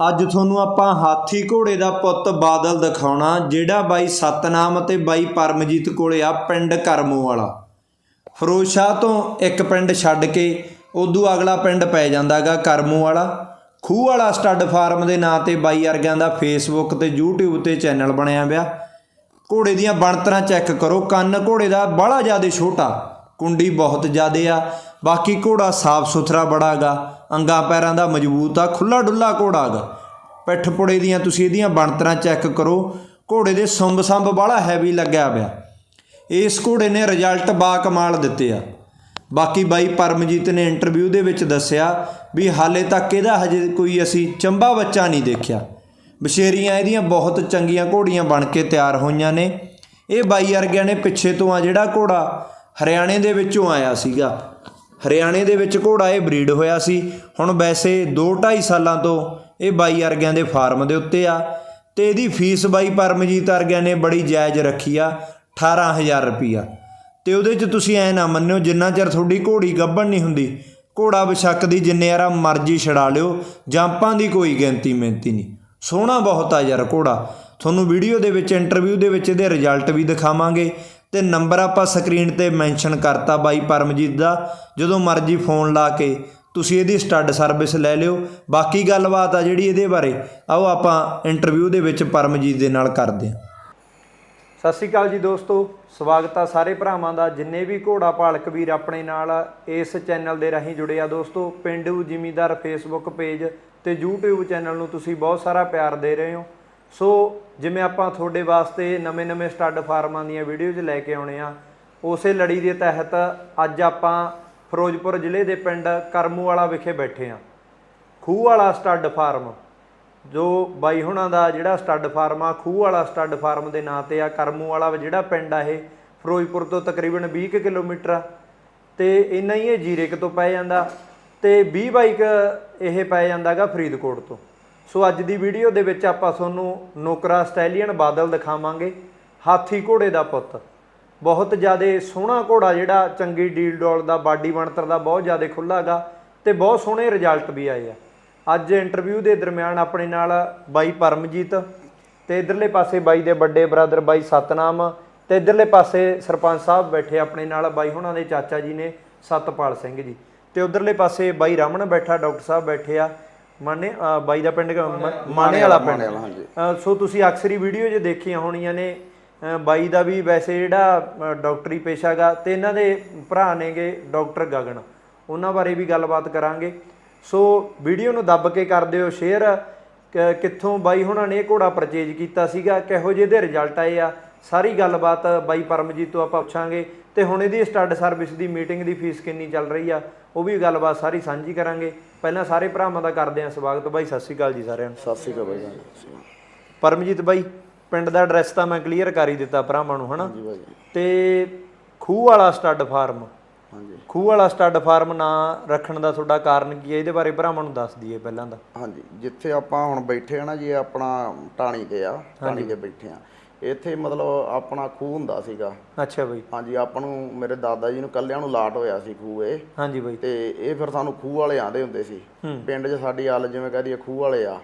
ਅੱਜ ਤੁਹਾਨੂੰ ਆਪਾਂ ਹਾਥੀ ਘੋੜੇ ਦਾ ਪੁੱਤ ਬਾਦਲ ਦਿਖਾਉਣਾ, ਜਿਹੜਾ ਬਾਈ ਸਤਨਾਮ ਤੇ ਬਾਈ ਪਰਮਜੀਤ ਕੋਲੇ ਆ ਪਿੰਡ ਕਰਮੋ ਵਾਲਾ। ਫਿਰੋਜ਼ਸ਼ਾਹ ਤੋਂ ਇੱਕ ਪਿੰਡ ਛੱਡ ਕੇ ਉਦੋਂ ਅਗਲਾ ਪਿੰਡ ਪੈ ਜਾਂਦਾਗਾ ਕਰਮੋ ਵਾਲਾ। ਖੂਹ ਵਾਲਾ ਸਟੱਡ ਫਾਰਮ ਦੇ ਨਾਂ ਤੇ ਬਾਈ ਅਰਗਿਆਂ ਦਾ ਫੇਸਬੁੱਕ ਤੇ YouTube ਤੇ ਚੈਨਲ ਬਣਿਆ ਪਿਆ। ਘੋੜੇ ਦੀਆਂ ਬਣਤਰਾਂ ਚੈੱਕ ਕਰੋ, ਕੰਨ ਘੋੜੇ ਦਾ ਬੜਾ ਜ਼ਿਆਦਾ ਛੋਟਾ, ਕੁੰਡੀ ਬਹੁਤ ਜ਼ਿਆਦਾ ਆ। ਬਾਕੀ ਘੋੜਾ ਸਾਫ਼ ਸੁਥਰਾ ਬੜਾਗਾ, ਅੰਗਾਂ ਪੈਰਾਂ ਦਾ ਮਜ਼ਬੂਤ ਆ ਖੁੱਲਾ ਡੁੱਲਾ ਘੋੜਾ ਗਾ ਪਿੱਠ ਪੁੜੇ ਦੀਆਂ ਤੁਸੀਂ ਇਹਦੀਆਂ ਬਣਤਰਾਂ ਚੈੱਕ ਕਰੋ, ਘੋੜੇ ਦੇ ਸੁੰਬ ਸੰਬ ਬੜਾ ਹੈਵੀ ਲੱਗਿਆ ਪਿਆ। ਇਸ ਘੋੜੇ ਨੇ ਰਿਜ਼ਲਟ ਬਾ ਕਮਾਲ ਦਿੱਤੇ ਆ। ਬਾਕੀ ਬਾਈ ਪਰਮਜੀਤ ਨੇ ਇੰਟਰਵਿਊ ਦੇ ਵਿੱਚ ਦੱਸਿਆ ਵੀ ਹਾਲੇ ਤੱਕ ਇਹਦਾ ਹਜੇ ਕੋਈ ਅਸੀਂ ਚੰਬਾ ਬੱਚਾ ਨਹੀਂ ਦੇਖਿਆ। ਬਸ਼ੇਰੀਆਂ ਇਹਦੀਆਂ ਬਹੁਤ ਚੰਗੀਆਂ ਘੋੜੀਆਂ ਬਣ ਕੇ ਤਿਆਰ ਹੋਈਆਂ ਨੇ। ਇਹ ਬਾਈ ਵਰਗਿਆਂ ਨੇ ਪਿੱਛੇ ਤੋਂ ਆ ਜਿਹੜਾ ਘੋੜਾ ਹਰਿਆਣੇ ਦੇ ਵਿੱਚੋਂ ਆਇਆ ਸੀਗਾ। ਹਰਿਆਣੇ ਦੇ ਵਿੱਚ ਘੋੜਾ ਇਹ ਬਰੀਡ ਹੋਇਆ ਸੀ। ਹੁਣ ਵੈਸੇ 2.5 ਸਾਲਾਂ ਤੋਂ ਇਹ ਬਾਈ ਅਰਗਿਆਂ ਦੇ ਫਾਰਮ ਦੇ ਉੱਤੇ ਆ ਤੇ ਇਹਦੀ ਫੀਸ ਬਾਈ ਪਰਮਜੀਤ ਅਰਗਿਆਂ ਨੇ ਬੜੀ ਜਾਇਜ਼ ਰੱਖੀ ਆ 18000 ਰੁਪਿਆ ਤੇ ਉਹਦੇ 'ਚ ਤੁਸੀਂ ਐ ਨਾ ਮੰਨਿਓ, ਜਿੰਨਾ ਚਿਰ ਤੁਹਾਡੀ ਘੋੜੀ ਗੱਭਣ ਨਹੀਂ ਹੁੰਦੀ, ਘੋੜਾ ਬਸ਼ੱਕ ਦੀ ਜਿੰਨੇ ਯਾਰਾ ਮਰਜ਼ੀ ਛਡਾ ਲਿਓ ਜੰਪਾਂ ਦੀ ਕੋਈ ਗਿਣਤੀ ਮਿਹਨਤੀ ਨਹੀਂ। ਸੋਹਣਾ ਬਹੁਤ ਆ ਯਾਰ ਘੋੜਾ। ਤੁਹਾਨੂੰ ਵੀਡੀਓ ਦੇ ਵਿੱਚ, ਇੰਟਰਵਿਊ ਦੇ ਵਿੱਚ ਇਹਦੇ ਰਿਜ਼ਲਟ ਵੀ ਦਿਖਾਵਾਂਗੇ। ਤੇ ਨੰਬਰ ਆਪਾਂ ਸਕਰੀਨ ਤੇ ਮੈਂਸ਼ਨ ਕਰਤਾ ਬਾਈ ਪਰਮਜੀਤ ਦਾ। ਜਦੋਂ ਮਰਜ਼ੀ ਫੋਨ ਲਾ ਕੇ ਤੁਸੀਂ ਇਹਦੀ ਸਟੱਡ ਸਰਵਿਸ ਲੈ ਲਿਓ। ਬਾਕੀ ਗੱਲਬਾਤ ਆ ਜਿਹੜੀ ਇਹਦੇ ਬਾਰੇ, ਆਓ ਆਪਾਂ ਇੰਟਰਵਿਊ ਦੇ ਵਿੱਚ ਪਰਮਜੀਤ ਦੇ ਨਾਲ ਕਰਦੇ ਹਾਂ। ਸਤਿ ਸ਼੍ਰੀ ਅਕਾਲ ਜੀ ਦੋਸਤੋ, ਸਵਾਗਤ ਆ ਸਾਰੇ ਭਰਾਵਾਂ ਦਾ। ਜਿੰਨੇ ਵੀ ਘੋੜਾ ਪਾਲਕ ਵੀਰ ਆਪਣੇ ਨਾਲ ਇਸ ਚੈਨਲ ਦੇ ਰਾਹੀਂ ਜੁੜੇ ਆ ਦੋਸਤੋ, ਪਿੰਡੂ ਜ਼ਿਮੀਦਾਰ ਫੇਸਬੁੱਕ ਪੇਜ ਤੇ YouTube ਚੈਨਲ ਨੂੰ ਤੁਸੀਂ ਬਹੁਤ ਸਾਰਾ ਪਿਆਰ ਦੇ ਰਹੇ ਹੋ। ਸੋ ਜਿਵੇਂ ਆਪਾਂ ਤੁਹਾਡੇ ਵਾਸਤੇ ਨਵੇਂ-ਨਵੇਂ ਸਟੱਡ ਫਾਰਮਾਂ ਦੀਆਂ ਵੀਡੀਓਜ਼ ਲੈ ਕੇ ਆਉਣੇ ਆ, ਉਸੇ ਲੜੀ ਦੇ ਤਹਿਤ ਅੱਜ ਆਪਾਂ ਫਿਰੋਜ਼ਪੁਰ ਜ਼ਿਲ੍ਹੇ ਦੇ ਪਿੰਡ ਕਰਮੂ ਵਾਲਾ ਵਿਖੇ ਬੈਠੇ ਆ। ਖੂਹ ਵਾਲਾ ਸਟੱਡ ਫਾਰਮ, ਜੋ ਬਾਈ ਹੁਣਾਂ ਦਾ ਜਿਹੜਾ ਸਟੱਡ ਫਾਰਮ ਆ, ਖੂਹ ਵਾਲਾ ਸਟੱਡ ਫਾਰਮ ਦੇ ਨਾਂ ਤੇ ਆ ਕਰਮੂ ਵਾਲਾ ਜਿਹੜਾ ਪਿੰਡ ਆ ਇਹ, ਫਿਰੋਜ਼ਪੁਰ ਤੋਂ ਤਕਰੀਬਨ 20 ਕੁ ਕਿਲੋਮੀਟਰ ਆ, ਤੇ ਇੰਨਾ ਹੀ ਇਹ ਜ਼ੀਰੇਕ ਤੋਂ ਪੈ ਜਾਂਦਾ, ਤੇ 20 ਬਾਈਕ ਇਹ ਪੈ ਜਾਂਦਾਗਾ ਫਰੀਦਕੋਟ ਤੋਂ। ਸੋ ਅੱਜ ਦੀ ਵੀਡੀਓ ਦੇ ਵਿੱਚ ਆਪਾਂ ਤੁਹਾਨੂੰ ਨੋਕਰਾ ਸਟੈਲੀਅਨ ਬਾਦਲ ਦਿਖਾਵਾਂਗੇ। ਹਾਥੀ ਘੋੜੇ ਦਾ ਪੁੱਤ। ਬਹੁਤ ਜ਼ਿਆਦਾ ਸੋਹਣਾ ਘੋੜਾ ਜਿਹੜਾ ਚੰਗੀ ਡੀਲ ਡੋਲ ਦਾ, ਬਾਡੀ ਬਣਤਰ ਦਾ ਬਹੁਤ ਜ਼ਿਆਦਾ ਖੁੱਲ੍ਹਾ ਹੈਗਾ ਤੇ ਬਹੁਤ ਸੋਹਣੇ ਰਿਜ਼ਲਟ ਵੀ ਆਏ ਆ। ਅੱਜ ਇੰਟਰਵਿਊ ਦੇ ਦਰਮਿਆਨ ਆਪਣੇ ਨਾਲ ਬਾਈ ਪਰਮਜੀਤ ਤੇ ਇਧਰਲੇ ਪਾਸੇ ਬਾਈ ਦੇ ਵੱਡੇ ਬ੍ਰਦਰ ਬਾਈ ਸਤਨਾਮ ਤੇ ਇਧਰਲੇ ਪਾਸੇ ਸਰਪੰਚ ਸਾਹਿਬ ਬੈਠੇ ਆਪਣੇ ਨਾਲ ਬਾਈ ਹੁਣਾਂ ਦੇ ਚਾਚਾ ਜੀ ਨੇ ਸਤਪਾਲ ਸਿੰਘ ਜੀ ਤੇ ਉਧਰਲੇ ਪਾਸੇ ਬਾਈ ਰਮਨ ਬੈਠਾ, ਡਾਕਟਰ ਸਾਹਿਬ ਬੈਠੇ ਆ। ਮਾਨੇ ਬਾਈ ਦਾ ਪਿੰਡ ਕ- ਮ- ਮਾਣੇ ਵਾਲਾ ਪਿੰਡ ਅ, ਸੋ ਤੁਸੀਂ ਅਕਸਰ ਹੀ ਵੀਡੀਓ 'ਚ ਦੇਖੀਆਂ ਹੋਣੀਆਂ ਨੇ ਬਾਈ ਦਾ ਵੀ ਵੈਸੇ ਜਿਹੜਾ ਡਾਕਟਰੀ ਪੇਸ਼ਾਗਾ ਤੇ ਇਹਨਾਂ ਦੇ ਭਰਾ ਨੇਗੇ ਡਾਕਟਰ ਗਗਨ। ਉਹਨਾਂ ਬਾਰੇ ਵੀ ਗੱਲਬਾਤ ਕਰਾਂਗੇ। ਸੋ ਵੀਡੀਓ ਨੂੰ ਦੱਬ ਕੇ ਕਰ ਦਿਓ ਸ਼ੇਅਰ। ਕਿੱਥੋਂ ਬਾਈ ਹੁਣਾਂ ਨੇ ਇਹ ਘੋੜਾ ਪਰਚੇਜ ਕੀਤਾ ਸੀਗਾ ਕਿਹੋ ਜਿਹੇ ਦੇ ਰਿਜ਼ਲਟ ਆਏ ਆ ਸਾਰੀ ਗੱਲਬਾਤ ਬਾਈ ਪਰਮਜੀਤ ਤੋਂ ਆਪਾਂ ਪੁੱਛਾਂਗੇ। ਤੇ ਹੁਣ ਇਹਦੀ ਸਟੱਡ ਸਰਵਿਸ ਦੀ ਮੀਟਿੰਗ ਦੀ ਫੀਸ ਕਿੰਨੀ ਚੱਲ ਰਹੀ ਆ ਉਹ ਵੀ ਗੱਲਬਾਤ ਸਾਰੀ ਸਾਂਝੀ ਕਰਾਂਗੇ। ਪਹਿਲਾਂ ਸਾਰੇ ਭਰਾਵਾਂ ਦਾ ਕਰਦੇ ਹਾਂ ਸਵਾਗਤ ਬਾਈ ਸਤਿ ਸ਼੍ਰੀ ਅਕਾਲ ਜੀ ਸਾਰਿਆਂ ਨੂੰ। ਸਤਿ ਸ੍ਰੀ ਅਕਾਲ ਬਾਈ ਜੀ। ਪਰਮਜੀਤ ਬਾਈ ਪਿੰਡ ਦਾ ਐਡਰੈਸ ਤਾਂ ਮੈਂ ਕਲੀਅਰ ਕਰ ਹੀ ਦਿੱਤਾ ਭਰਾਵਾਂ ਨੂੰ ਹਨਾ? ਤੇ ਖੂਹ ਵਾਲਾ ਸਟੱਡ ਫਾਰਮ। ਹਾਂਜੀ। ਖੂਹ ਵਾਲਾ ਸਟੱਡ ਫਾਰਮ ਨਾਂ ਰੱਖਣ ਦਾ ਤੁਹਾਡਾ ਕਾਰਨ ਕੀ ਹੈ? ਇਹਦੇ ਬਾਰੇ ਭਰਾਵਾਂ ਨੂੰ ਦੱਸ ਦਈਏ ਪਹਿਲਾਂ ਦਾ ਹਾਂਜੀ ਜਿੱਥੇ ਆਪਾਂ ਹੁਣ ਬੈਠੇ ਆ ਨਾ ਜੀ ਆਪਣਾ ਟਾਣੀ ਤੇ ਆ ਟਾਣੀ ਤੇ ਬੈਠੇ ਆ। ਇੱਥੇ ਮਤਲਬ ਆਪਣਾ ਖੂਹ ਹੁੰਦਾ ਸੀਗਾ। ਅੱਛਾ ਬਾਈ। ਹਾਂਜੀ ਆਪਾਂ ਨੂੰ ਮੇਰੇ ਦਾਦਾ ਜੀ ਨੂੰ ਕੱਲਿਆਂ ਨੂੰ ਲਾਟ ਹੋਇਆ ਸੀ ਖੂਹ ਇਹ। ਹਾਂਜੀ ਬਾਈ। ਤੇ ਇਹ ਫਿਰ ਸਾਨੂੰ ਖੂਹ ਵਾਲੇ ਆਂਦੇ ਹੁੰਦੇ ਸੀ। ਪਿੰਡ 'ਚ ਸਾਡੀ ਹਾਲ ਜਿਵੇਂ ਕਹਦੀ ਖੂਹ ਵਾਲੇ ਆ।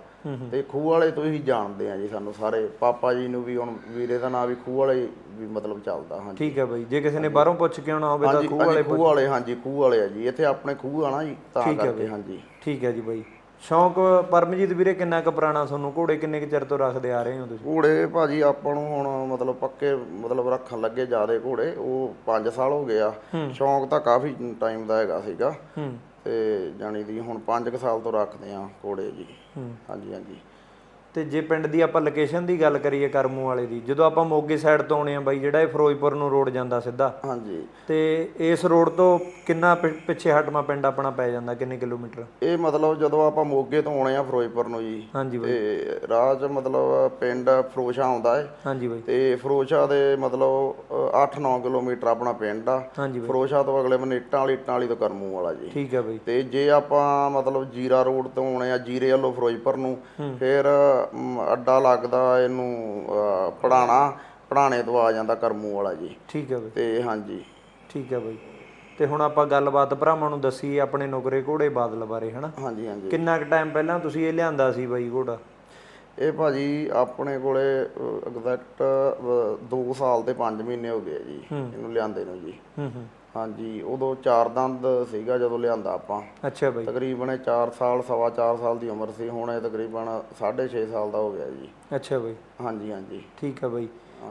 ਤੇ ਖੂਹ ਵਾਲੇ ਤੋਂ ਹੀ ਜਾਣਦੇ ਆ ਜੀ ਸਾਨੂੰ ਸਾਰੇ। ਪਾਪਾ ਜੀ ਨੂੰ ਵੀ ਹੁਣ ਵੀਰੇ ਦਾ ਨਾਂ ਵੀ ਖੂਹ ਵਾਲੇ ਵੀ ਮਤਲਬ ਚੱਲਦਾ ਹਾਂਜੀ। ਠੀਕ ਹੈ ਬਾਈ। ਜੇ ਕਿਸੇ ਨੇ ਬਾਹਰੋਂ ਪੁੱਛ ਕੇ ਆਉਣਾ ਹੋਵੇ ਤਾਂ ਖੂਹ ਵਾਲੇ ਖੂਹ ਵਾਲੇ ਹਾਂਜੀ ਖੂਹ ਵਾਲੇ ਆ ਜੀ। ਇੱਥੇ ਆਪਣੇ ਖੂਹ ਆ ਨਾ ਜੀ ਤਾਂ ਕਰਕੇ। ਹਾਂਜੀ। ਠੀਕ ਹੈ ਜੀ ਬਾਈ। ਸ਼ੌਂਕ ਪਰਮਜੀਤ ਵੀਰੇ ਕਿੰਨਾ ਕੁ ਪੁਰਾਣਾ ਤੁਹਾਨੂੰ? ਘੋੜੇ ਕਿੰਨੇ ਕੁ ਚਿਰ ਤੋਂ ਰੱਖਦੇ ਆ ਰਹੇ ਹੋ ਤੁਸੀਂ? ਘੋੜੇ ਭਾਜੀ ਆਪਾਂ ਨੂੰ ਹੁਣ ਮਤਲਬ ਪੱਕੇ ਮਤਲਬ ਰੱਖਣ ਲੱਗੇ ਜਿਆਦੇ ਘੋੜੇ। ਉਹ 5 ਸਾਲ ਹੋ ਗਏ ਆ। ਸ਼ੌਂਕ ਤਾਂ ਕਾਫੀ ਟਾਈਮ ਦਾ ਹੈਗਾ ਸੀਗਾ। ਤੇ ਜਾਣੀ ਦੀ ਹੁਣ 5 ਸਾਲ ਤੋਂ ਰੱਖਦੇ ਆ ਘੋੜੇ ਜੀ। ਹਾਂਜੀ ਹਾਂਜੀ। ਤੇ ਜੇ ਪਿੰਡ ਦੀ ਆਪਾਂ ਲੋਕੇਸ਼ਨ ਦੀ ਗੱਲ ਕਰੀਏ ਕਰਮੂ ਵਾਲੇ ਦੀ ਜਦੋਂ ਆਪਾਂ ਮੋਗੇ ਸਾਈਡ ਤੋਂ ਆਉਣੇ ਆ ਬਾਈ ਜਿਹੜਾ ਇਹ ਫਿਰੋਜ਼ਪੁਰ ਨੂੰ ਰੋਡ ਜਾਂਦਾ ਸਿੱਧਾ ਹਾਂਜੀ। ਤੇ ਇਸ ਰੋਡ ਤੋਂ ਕਿੰਨਾ ਪਿੱਛੇ ਹਟਵਾ ਪਿੰਡ ਆਪਣਾ ਪੈ ਜਾਂਦਾ ਕਿੰਨੇ ਕਿਲੋਮੀਟਰ? ਇਹ ਮਤਲਬ ਜਦੋਂ ਆਪਾਂ ਮੋਗੇ ਤੋਂ ਆਉਣੇ ਆ ਫਿਰੋਜ਼ਪੁਰ ਨੂੰ ਜੀ ਹਾਂਜੀ ਬਾਈ। ਤੇ ਰਾਹ 'ਚ ਮਤਲਬ ਪਿੰਡ ਫਰੋਸ਼ਾ ਆਉਂਦਾ ਹੈ ਹਾਂਜੀ ਬਾਈ। ਤੇ ਫਰੋਸ਼ਾ ਦੇ ਮਤਲਬ 8-9 ਕਿਲੋਮੀਟਰ ਆਪਣਾ ਪਿੰਡ ਆ। ਫਰੋਸ਼ਾ ਤੋਂ ਅਗਲੇ ਬੰਨੇ ਇੱਟਾਂ ਵਾਲੀ ਇੱਟਾਂ ਵਾਲੀ ਤੋਂ ਕਰਮੂ ਵਾਲਾ ਜੀ। ਠੀਕ ਹੈ ਬਾਈ। ਤੇ ਜੇ ਆਪਾਂ ਮਤਲਬ ਜੀਰਾ ਰੋਡ ਤੋਂ ਆਉਣੇ ਆ ਜੀਰੇ ਵੱਲੋਂ ਫਿਰੋਜ਼ਪੁਰ ਨੂੰ ਫਿਰ ਅੱਡਾ ਲੱਗਦਾ ਇਹਨੂੰ ਪੜਾਣਾ ਪੜਾਣੇ ਤੋਂ ਆ ਜਾਂਦਾ ਕਰਮੂ ਵਾਲਾ ਜੀ। ਠੀਕ ਹੈ ਬਾਈ। ਤੇ ਹਾਂਜੀ। ਠੀਕ ਹੈ ਬਾਈ। ਤੇ ਹੁਣ ਆਪਾਂ ਗੱਲਬਾਤ ਭਰਾਵਾਂ ਨੂੰ ਦੱਸੀ ਆਪਣੇ ਨੁਕਰੇ ਘੋੜੇ ਬਾਦਲ ਬਾਰੇ ਹਨਾ? ਹਾਂਜੀ ਹਾਂਜੀ। ਕਿੰਨਾ ਕੁ ਟਾਈਮ ਪਹਿਲਾਂ ਤੁਸੀਂ ਇਹ ਲਿਆਂਦਾ ਸੀ ਬਾਈ ਘੋੜਾ? ਇਹ ਭਾਜੀ ਆਪਣੇ ਕੋਲੇ ਐਗਜ਼ੈਕਟ 2 ਸਾਲ ਤੇ 5 ਮਹੀਨੇ ਹੋ ਗਏ ਜੀ ਇਹਨੂੰ ਲਿਆਂਦੇ ਨੂੰ ਜੀ। ਹੂੰ ਹੂੰ। ਹਾਂਜੀ ਉਦੋਂ ਚਾਰ ਦੰਦ ਸੀਗਾ ਜਦੋਂ ਲਿਆਂਦਾ ਆਪਾਂ। ਅੱਛਾ ਬਾਈ। ਤਕਰੀਬਨ 4 ਸਾਲ ਸਵਾ 4 ਸਾਲ ਦੀ ਉਮਰ ਸੀ ਹੁਣ ਇਹ ਤਕਰੀਬਨ 6.5 ਸਾਲ ਦਾ ਹੋ ਗਿਆ ਜੀ। ਅੱਛਾ ਬਾਈ। ਹਾਂਜੀ ਹਾਂਜੀ। ਠੀਕ ਆ ਬਾਈ।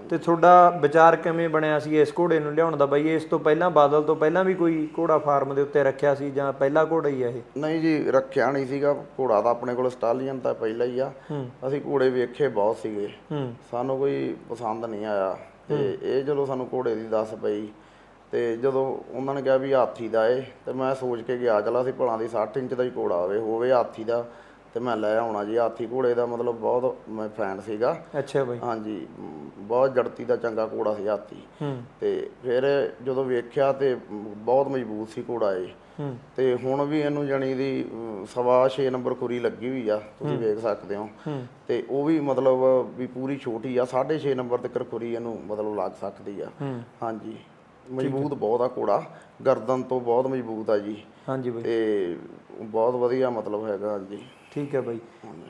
ਤੇ ਤੁਹਾਡਾ ਵਿਚਾਰ ਕਿਵੇਂ ਬਣਿਆ ਸੀ ਇਸ ਘੋੜੇ ਨੂੰ ਲਿਆਉਣ ਦਾ? ਬਾਈ ਇਸ ਤੋਂ ਪਹਿਲਾਂ ਬਾਦਲ ਤੋਂ ਪਹਿਲਾਂ ਵੀ ਕੋਈ ਘੋੜਾ ਫਾਰਮ ਦੇ ਉੱਤੇ ਰੱਖਿਆ ਸੀ ਜਾਂ ਪਹਿਲਾ ਘੋੜਾ ਹੀ ਆ ਇਹ? ਨਹੀਂ ਜੀ ਰੱਖਿਆ ਨਹੀਂ ਸੀਗਾ। ਘੋੜਾ ਤਾਂ ਆਪਣੇ ਕੋਲ ਸਟਾਲੀਅਨ ਤਾਂ ਪਹਿਲਾਂ ਹੀ ਆ। ਅਸੀਂ ਘੋੜੇ ਵੇਖੇ ਬਹੁਤ ਸੀਗੇ। ਸਾਨੂੰ ਕੋਈ ਪਸੰਦ ਨਹੀਂ ਆਇਆ। ਤੇ ਇਹ ਜਦੋਂ ਸਾਨੂੰ ਘੋੜੇ ਦੀ ਦੱਸ ਪਈ ਤੇ ਜਦੋਂ ਉਹਨਾਂ ਨੇ ਕਿਹਾ ਵੀ ਹਾਥੀ ਦਾ ਏ ਤੇ ਮੈਂ ਸੋਚ ਕੇ ਗਿਆ ਚਲਾ ਸੀ ਭਲਾਂ ਦੀ 60 ਇੰਚ ਦਾ ਹੀ ਘੋੜਾ ਹੋਵੇ ਹੋਵੇ ਹਾਥੀ ਦਾ ਤੇ ਮੈਂ ਲੈ ਆਉਣਾ ਜੀ। ਹਾਥੀ ਘੋੜੇ ਦਾ ਮਤਲਬ ਬਹੁਤ ਮੈਂ ਫੈਨ ਸੀਗਾ। ਅੱਛਾ ਬਾਈ। ਹਾਂਜੀ ਬਹੁਤ ਜੜਤੀ ਦਾ ਚੰਗਾ ਘੋੜਾ ਸੀ ਹਾਥੀ। ਤੇ ਫਿਰ ਜਦੋਂ ਵੇਖਿਆ ਤੇ ਬਹੁਤ ਮਜ਼ਬੂਤ ਸੀ ਘੋੜਾ ਹੂੰ। ਤੇ ਹੁਣ ਵੀ ਇਹਨੂੰ ਜਣੀ ਦੀ ਸਵਾ 6 ਨੰਬਰ ਖੁਰੀ ਲੱਗੀ ਹੋਈ ਆ ਤੁਸੀਂ ਵੇਖ ਸਕਦੇ ਹੋ। ਤੇ ਉਹ ਵੀ ਮਤਲਬ ਵੀ ਪੂਰੀ ਛੋਟੀ ਆ 6.5 ਨੰਬਰ ਤੱਕ ਖੁਰੀ ਇਹਨੂੰ ਮਤਲਬ ਲੱਗ ਸਕਦੀ ਆ। ਹਾਂਜੀ। ਮਜ਼ਬੂਤ ਬਹੁਤ ਆ ਘੋੜਾ ਗਰਦਨ ਤੋਂ ਬਹੁਤ ਮਜ਼ਬੂਤ ਆ ਜੀ। ਹਾਂਜੀ ਬਾਈ। ਤੇ ਬਹੁਤ ਵਧੀਆ ਮਤਲਬ ਹੈਗਾ ਜੀ। ਠੀਕ ਹੈ ਬਾਈ।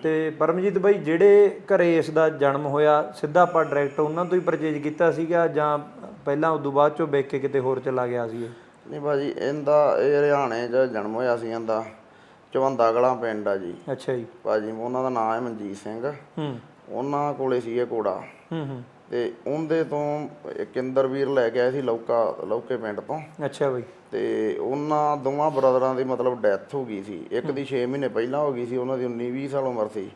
ਤੇ ਪਰਮਜੀਤ ਬਾਈ ਜਿਹੜੇ ਘਰੇ ਇਸ ਦਾ ਜਨਮ ਹੋਇਆ ਸਿੱਧਾ ਆਪਾਂ ਡਾਇਰੈਕਟ ਉਹਨਾਂ ਤੋਂ ਹੀ ਪਰਚੇਜ ਕੀਤਾ ਸੀਗਾ ਜਾਂ ਪਹਿਲਾਂ ਉਦੋਂ ਬਾਅਦ ਚੋਂ ਵੇਖ ਕੇ ਕਿਤੇ ਹੋਰ ਚਲਾ ਗਿਆ ਸੀ ਇਹ? ਨਹੀਂ ਭਾਜੀ ਇਹਦਾ ਇਹ ਹਰਿਆਣੇ 'ਚ ਜਨਮ ਹੋਇਆ ਸੀ ਇਹਦਾ ਚਵੰਦਾ ਕਲਾਂ ਪਿੰਡ ਆ ਜੀ। ਅੱਛਾ ਜੀ। ਭਾਜੀ ਉਹਨਾਂ ਦਾ ਨਾਮ ਹੈ ਮਨਜੀਤ ਸਿੰਘ। ਹੂੰ। ਉਹਨਾਂ ਕੋਲੇ ਸੀ ਇਹ ਘੋੜਾ। ਹੂੰ ਹੂੰ। ਤੇ ਉਹਦੇ ਤੋਂ ਇੱਕ ਇੰਦਰਵੀਰ ਲੈ ਕੇ ਆਏ ਸੀ ਲੌਕਾ ਲੌਕੇ ਪਿੰਡ ਤੋਂ। ਅੱਛਾ ਬਾਈ। ਤੇ ਉਹਨਾਂ ਦੋਵਾਂ ਬ੍ਰਦਰਾਂ ਦੀ ਮਤਲਬ ਡੈਥ ਹੋ ਗਈ ਸੀ। ਇੱਕ ਦੀ 6 ਮਹੀਨੇ ਪਹਿਲਾਂ ਹੋ ਗਈ ਸੀ ਉਹਨਾਂ ਦੀ 19 20 ਸਾਲ ਉਮਰ ਸੀ।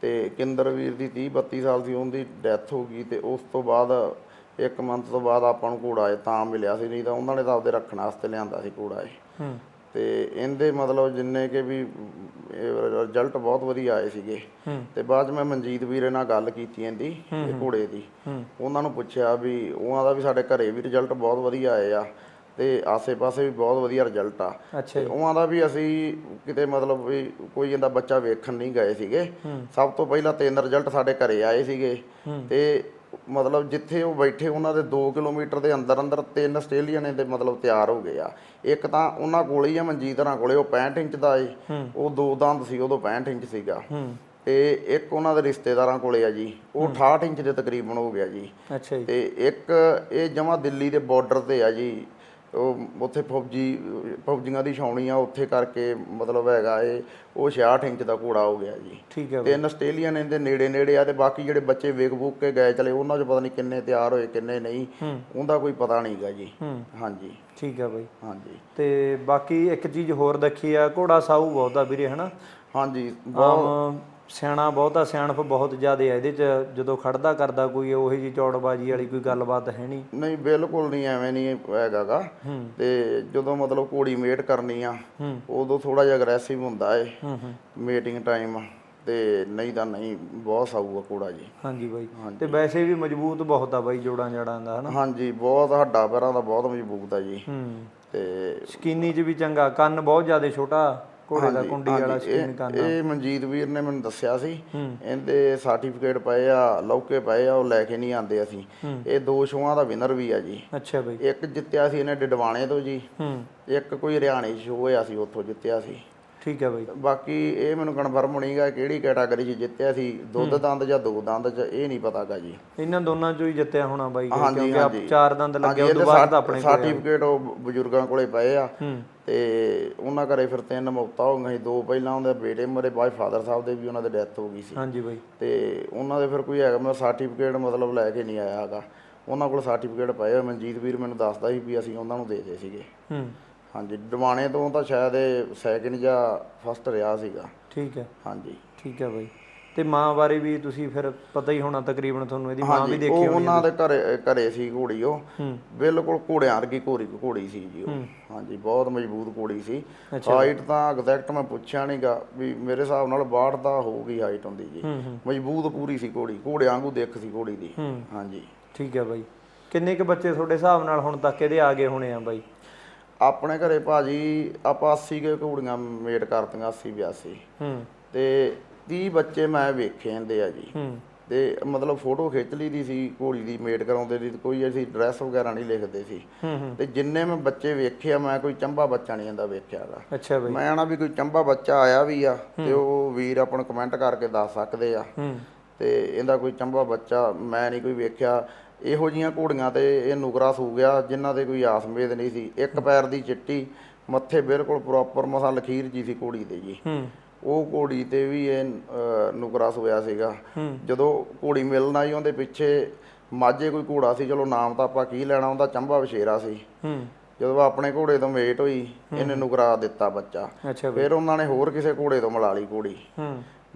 ਤੇ ਕਿੰਦਰਵੀਰ ਦੀ 30 32 ਸਾਲ ਸੀ ਉਹਦੀ ਡੈਥ ਹੋ ਗਈ ਤੇ ਉਸ ਤੋਂ ਬਾਅਦ ਇੱਕ ਮੰਥ ਤੋਂ ਬਾਅਦ ਆਪਾਂ ਨੂੰ ਘੋੜਾ ਇਹ ਤਾਂ ਮਿਲਿਆ ਸੀ ਨਹੀਂ ਤਾਂ ਉਹਨਾਂ ਨੇ ਤਾਂ ਆਪਦੇ ਰੱਖਣ ਵਾਸਤੇ ਲਿਆਂਦਾ ਸੀ ਘੋੜਾ ਇਹ। ਤੇ ਇਹਦੇ ਮਤਲਬ ਜਿੰਨੇ ਕਿ ਵੀ ਰਿਜ਼ਲਟ ਬਹੁਤ ਵਧੀਆ ਆਏ ਸੀਗੇ। ਤੇ ਬਾਅਦ ਮੈਂ ਮਨਜੀਤ ਵੀਰੇ ਨਾਲ ਗੱਲ ਕੀਤੀ ਇਹਦੀ ਇਹ ਘੋੜੇ ਦੀ। ਉਹਨਾਂ ਨੂੰ ਪੁੱਛਿਆ ਵੀ ਉਹਨਾਂ ਦਾ ਵੀ ਸਾਡੇ ਘਰੇ ਵੀ ਰਿਜ਼ਲਟ ਬਹੁਤ ਵਧੀਆ ਆਏ ਆ ਤੇ ਆਸੇ-ਪਾਸੇ ਵੀ ਬਹੁਤ ਵਧੀਆ ਰਿਜ਼ਲਟ ਆ। ਤੇ ਦਾ ਵੀ ਅਸੀਂ ਕਿਤੇ ਮਤਲਬ ਵੀ ਕੋਈ ਇਹਦਾ ਬੱਚਾ ਵੇਖਣ ਨਹੀਂ ਗਏ ਸੀਗੇ। ਸਭ ਤੋਂ ਪਹਿਲਾਂ ਤਿੰਨ ਰਿਜ਼ਲਟ ਸਾਡੇ ਘਰੇ ਆਏ ਸੀਗੇ। ਤੇ ਮਤਲਬ ਜਿੱਥੇ ਉਹ ਬੈਠੇ ਉਹਨਾਂ ਦੇ 2 ਕਿਲੋਮੀਟਰ ਦੇ ਅੰਦਰ ਅੰਦਰ ਤਿੰਨ ਆਸਟ੍ਰੇਲੀਅਨ ਦੇ ਮਤਲਬ ਤਿਆਰ ਹੋ ਗਏ ਆ। ਇੱਕ ਤਾਂ ਉਹਨਾਂ ਕੋਲੇ ਹੀ ਆ ਮਨਜੀਤ ਹਰਾਂ ਕੋਲੇ ਉਹ 65 ਇੰਚ ਦਾ ਏ। ਉਹ ਦੋ ਦੰਦ ਸੀ ਉਦੋਂ 65 ਇੰਚ ਸੀਗਾ। ਤੇ ਇੱਕ ਉਹਨਾਂ ਦੇ ਰਿਸ਼ਤੇਦਾਰਾਂ ਕੋਲੇ ਆ ਜੀ। ਉਹ 68 ਇੰਚ ਦੇ ਤਕਰੀਬਨ ਹੋ ਗਿਆ ਜੀ। ਅੱਛਾ ਜੀ। ਤੇ ਇੱਕ ਇਹ ਜਮਾ ਦਿੱਲੀ ਦੇ ਬਾਰਡਰ ਤੇ ਆ ਜੀ। ਉਹ ਉੱਥੇ ਫੌਜੀ ਫੌਜੀਆਂ ਦੀ ਛਾਉਣੀ ਆ ਉੱਥੇ ਕਰਕੇ ਮਤਲਬ ਹੈਗਾ ਇਹ ਉਹ 66 ਇੰਚ ਦਾ ਘੋੜਾ ਹੋ ਗਿਆ ਜੀ। ਠੀਕ ਹੈ ਬਾਈ। ਤਿੰਨ ਆਸਟ੍ਰੇਲੀਅਨ ਇਹਦੇ ਨੇੜੇ ਨੇੜੇ ਆ ਤੇ ਬਾਕੀ ਜਿਹੜੇ ਬੱਚੇ ਵੇਖ ਵੂਕ ਕੇ ਗਏ ਚਲੇ ਉਹਨਾਂ 'ਚ ਪਤਾ ਨਹੀਂ ਕਿੰਨੇ ਤਿਆਰ ਹੋਏ ਕਿੰਨੇ ਨਹੀਂ ਉਹਦਾ ਕੋਈ ਪਤਾ ਨਹੀਂਗਾ ਜੀ। ਹਾਂਜੀ। ਠੀਕ ਹੈ ਬਾਈ। ਹਾਂਜੀ। ਤੇ ਬਾਕੀ ਇੱਕ ਚੀਜ਼ ਹੋਰ ਦੇਖੀ ਆ ਘੋੜਾ ਸਾਊ ਬਹੁਤ ਵੀਰੇ ਹਨਾ? ਹਾਂਜੀ ਬਹੁਤ। ਸਿਆਣਾ ਬਹੁਤਾ ਸਿਆਣਪ ਬਹੁਤ ਜ਼ਿਆਦਾ ਆ ਇਹਦੇ ਚ ਜਦੋਂ ਖੜਦਾ ਕਰਦਾ ਕੋਈ ਉਹੀ ਜੀ ਚੌੜਬਾਜੀ ਵਾਲੀ ਕੋਈ ਗੱਲਬਾਤ ਹੈ ਨਹੀਂ। ਨਹੀਂ ਬਿਲਕੁਲ ਨਹੀਂ ਐਵੇਂ ਨਹੀਂ ਹੈਗਾਗਾ। ਹੂੰ। ਤੇ ਜਦੋਂ ਮਤਲਬ ਘੋੜੀ ਮੇਟ ਕਰਨੀ ਆ ਹੂੰ। ਉਦੋਂ ਥੋੜਾ ਜਿਹਾ ਅਗਰੈਸਿਵ ਹੁੰਦਾ ਏ। ਹੂੰ ਹੂੰ। ਮੀਟਿੰਗ ਟਾਈਮ ਤੇ ਨਹੀਂ ਤਾਂ ਨਹੀਂ ਬਹੁਤ ਸਾਊ ਆ ਘੋੜਾ ਜੀ। ਹਾਂਜੀ ਬਾਈ। ਤੇ ਵੈਸੇ ਵੀ ਮਜ਼ਬੂਤ ਬਹੁਤ ਆ ਬਾਈ ਜੋੜਾਂ ਜੜਾਂ ਦਾ ਹਨਾ? ਹਾਂਜੀ ਬਹੁਤ ਹੱਡਾ ਪੈਰਾਂ ਦਾ ਬਹੁਤ ਮਜ਼ਬੂਤ ਆ ਜੀ। ਹੂੰ। ਤੇ ਸਕੀਨੀ ਚ ਵੀ ਚੰਗਾ ਕੰਨ ਬਹੁਤ ਜ਼ਿਆਦਾ ਛੋਟਾ। ਘੋੜੇ ਦਾ ਕੁੰਡੀ ਵਾਲਾ ਹਾਂਜੀ, ਸਕੀਨ ਇਹ ਕੰਨ ਇਹ ਮਨਜੀਤ ਵੀਰ ਨੇ ਮੈਨੂੰ ਦੱਸਿਆ ਸੀ। ਇਹਦੇ ਸਰਟੀਫਿਕੇਟ ਪਏ ਆ ਲੌਕੇ ਪਏ ਆ ਉਹ ਲੈ ਕੇ ਨਹੀਂ ਆਂਦੇ ਅਸੀਂ। ਇਹ ਦੋ ਸ਼ੋਆਂ ਦਾ ਵਿਨਰ ਵੀ ਆ ਜੀ। ਅੱਛਾ ਬਾਈ। ਇੱਕ ਜਿੱਤਿਆ ਸੀ ਇਹਨੇ ਡਡਵਾਣੇ ਤੋਂ ਜੀ। ਇੱਕ ਕੋਈ ਹਰਿਆਣੇ ਸ਼ੋਅ ਹੋਇਆ ਸੀ ਉੱਥੋਂ ਜਿੱਤਿਆ ਸੀ। ਠੀਕ ਹੈ ਬਾਈ। ਬਾਕੀ ਇਹ ਮੈਨੂੰ ਕਨਫਰਮ ਹੋਣੀਗਾ ਕਿਹੜੀ ਕੈਟਾਗਰੀ 'ਚ ਜਿੱਤਿਆ ਸੀ ਦੁੱਧ ਦੰਦ ਜਾਂ ਦੋ ਦੰਦ 'ਚ ਇਹ ਨਹੀਂ ਪਤਾਗਾ ਜੀ। ਇਹਨਾਂ ਦੋਨਾਂ ਚੋਂ ਹੀ ਜਿੱਤਿਆ ਹੋਣਾ ਬਾਈ ਕਿਉਂਕਿ ਆਪ। ਚਾਰ ਦੰਦ ਲੱਗਿਆ ਉਦੋਂ ਇਹਦੇ ਬਾਅਦ ਤਾਂ ਆਪਣੇ ਕੋਲ ਸਰਟੀਫਿਕੇਟ ਉਹ ਬਜ਼ੁਰਗਾਂ ਕੋਲੇ ਪਏ ਆ। ਤੇ ਉਹਨਾਂ ਘਰੇ ਫਿਰ ਤਿੰਨ ਮੌਤਾਂ ਹੋ ਸੀ। ਦੋ ਪਹਿਲਾਂ ਉਹਦੇ ਬੇਟੇ ਮਰੇ ਬਾਅਦ ਫਾਦਰ ਸਾਹਿਬ ਦੇ ਵੀ ਉਹਨਾਂ ਦੇ ਡੈਥ ਹੋ ਗਈ ਸੀ। ਹਾਂਜੀ ਬਾਈ। ਤੇ ਉਹਨਾਂ ਦੇ ਫਿਰ ਕੋਈ ਹੈਗਾ ਮੈਂ ਸਰਟੀਫਿਕੇਟ ਮਤਲਬ ਲੈ ਕੇ ਨਹੀਂ ਆਇਆ ਹੈਗਾ। ਉਹਨਾਂ ਕੋਲ ਸਰਟੀਫਿਕੇਟ ਪਏ ਹੋਏ ਮਨਜੀਤ ਵੀਰ ਮੈਨੂੰ ਦੱਸਦਾ ਸੀ ਵੀ ਅਸੀਂ ਉਹਨਾਂ ਨੂੰ ਦੇ ਦੇ ਸੀਗੇ। ਹੂੰ। ਹਾਂਜੀ ਡਵਾਣੇ ਤੋਂ ਤਾਂ ਸ਼ਾਇਦ ਇਹ ਸੈਕਿੰਡ ਜਾਂ ਫਸਟ ਰਿਹਾ ਸੀਗਾ। ਠੀਕ ਹੈ। ਹਾਂਜੀ। ਠੀਕ ਹੈ ਬਾਈ। ਤੇ ਮਾਂ ਬਾਰੇ ਵੀ ਤੁਸੀਂ ਫਿਰ ਪਤਾ ਹੀ ਹੋਣਾ ਤਕਰੀਬਨ ਤੁਹਾਨੂੰ ਇਹਦੀ ਮਾਂ ਵੀ ਦੇਖੀ ਹੋਣੀ ਉਹਨਾਂ ਦੇ ਘਰੇ ਘਰੇ ਸੀ ਘੋੜੀ ਉਹ। ਬਿਲਕੁਲ ਘੋੜਿਆਂ ਵਰਗੀ ਘੋੜੀ ਘੋੜੀ ਸੀ ਜੀ ਉਹ। ਹਾਂਜੀ ਬਹੁਤ ਮਜ਼ਬੂਤ ਘੋੜੀ ਸੀ। ਹਾਈਟ ਤਾਂ ਐਗਜ਼ੈਕਟ ਮੈਂ ਪੁੱਛਿਆ ਨਹੀਂਗਾ ਵੀ ਮੇਰੇ ਹਿਸਾਬ ਨਾਲ 62 ਦਾ ਹੋਊਗੀ ਹਾਈਟ ਹੁੰਦੀ ਜੀ। ਮਜ਼ਬੂਤ ਪੂਰੀ ਸੀ ਘੋੜੀ ਘੋੜਿਆਂ ਵਾਂਗੂ ਦਿੱਖ ਸੀ ਘੋੜੀ ਦੀ। ਹਾਂਜੀ। ਠੀਕ ਹੈ ਬਾਈ। ਕਿੰਨੇ ਕ ਬੱਚੇ ਤੁਹਾਡੇ ਹਿਸਾਬ ਨਾਲ ਹੁਣ ਤੱਕ ਇਹਦੇ ਆ ਗਏ ਹੋਣੇ ਆ ਬਾਈ? ਆਪਣੇ ਘਰੇ ਭਾਜੀ ਆਪਾਂ 80 ਕੇ ਘੋੜੀਆਂ ਮੇਟ ਕਰਤੀਆਂ 80 82 ਹੂੰ। ਤੇ 30 ਬੱਚੇ ਮੈਂ ਵੇਖੇ ਜਾਂਦੇ ਆ ਜੀ। ਹੂੰ। ਤੇ ਮਤਲਬ ਫੋਟੋ ਖਿੱਚ ਲਈ ਦੀ ਸੀ ਘੋੜੀ ਦੀ ਮੇਟ ਕਰਾਉਂਦੇ ਦੀ ਕੋਈ ਅਸੀਂ ਡਰੈਸ ਵਗੈਰਾ ਨਹੀਂ ਲਿਖਦੇ ਸੀ। ਤੇ ਜਿੰਨੇ ਮੈਂ ਬੱਚੇ ਵੇਖੇ ਆ ਮੈਂ ਕੋਈ ਚੰਬਾ ਬੱਚਾ ਨਹੀਂ ਜਾਂਦਾ ਵੇਖਿਆਗਾ ਅੱਛਾ ਬਈ। ਮੈਂ ਆਣਾ ਵੀ ਕੋਈ ਚੰਬਾ ਬੱਚਾ ਆਇਆ ਵੀ ਆ ਤੇ ਉਹ ਵੀਰ ਆਪਾਂ ਨੂੰ ਕਮੈਂਟ ਕਰਕੇ ਦੱਸ ਸਕਦੇ ਆ। ਹੂੰ। ਤੇ ਇਹਦਾ ਕੋਈ ਚੰਬਾ ਬੱਚਾ ਮੈਂ ਨਹੀਂ ਕੋਈ ਵੇਖਿਆ। ਇਹੋ ਜੀਆਂ ਘੋੜੀਆਂ ਤੇ ਇਹ ਨੁਕਰਾ ਸੂ ਗਿਆ ਜਿਨ੍ਹਾਂ ਦੇ ਕੋਈ ਆਸਮੇਦ ਨਹੀਂ ਸੀ। ਇੱਕ ਪੈਰ ਦੀ ਚਿੱਟੀ ਮੱਥੇ ਬਿਲਕੁਲ ਪ੍ਰੋਪਰ ਮਸਾ ਲਖੀਰ ਜੀ ਸੀ ਘੋੜੀ ਦੇ ਜੀ। ਉਹ ਘੋੜੀ ਤੇ ਵੀ ਇਹ ਨੁਕਰਾ ਸੋਇਆ ਸੀਗਾ। ਜਦੋਂ ਘੋੜੀ ਮਿਲਣ ਆਈ ਉਹਦੇ ਪਿੱਛੇ ਮਾਝੇ ਕੋਈ ਘੋੜਾ ਸੀ ਚਲੋ ਨਾਮ ਤਾਂ ਆਪਾਂ ਕੀ ਲੈਣਾ ਉਹਦਾ ਚੰਬਾ ਵਿਸ਼ੇਰਾ ਸੀ। ਜਦੋਂ ਆਪਣੇ ਘੋੜੇ ਤੋਂ ਮੇਟ ਹੋਈ ਇਹਨੇ ਨੁਕਰਾ ਦਿੱਤਾ ਬੱਚਾ। ਫਿਰ ਉਹਨਾਂ ਨੇ ਹੋਰ ਕਿਸੇ ਘੋੜੇ ਤੋਂ ਮਿਲਾ ਲਈ ਘੋੜੀ।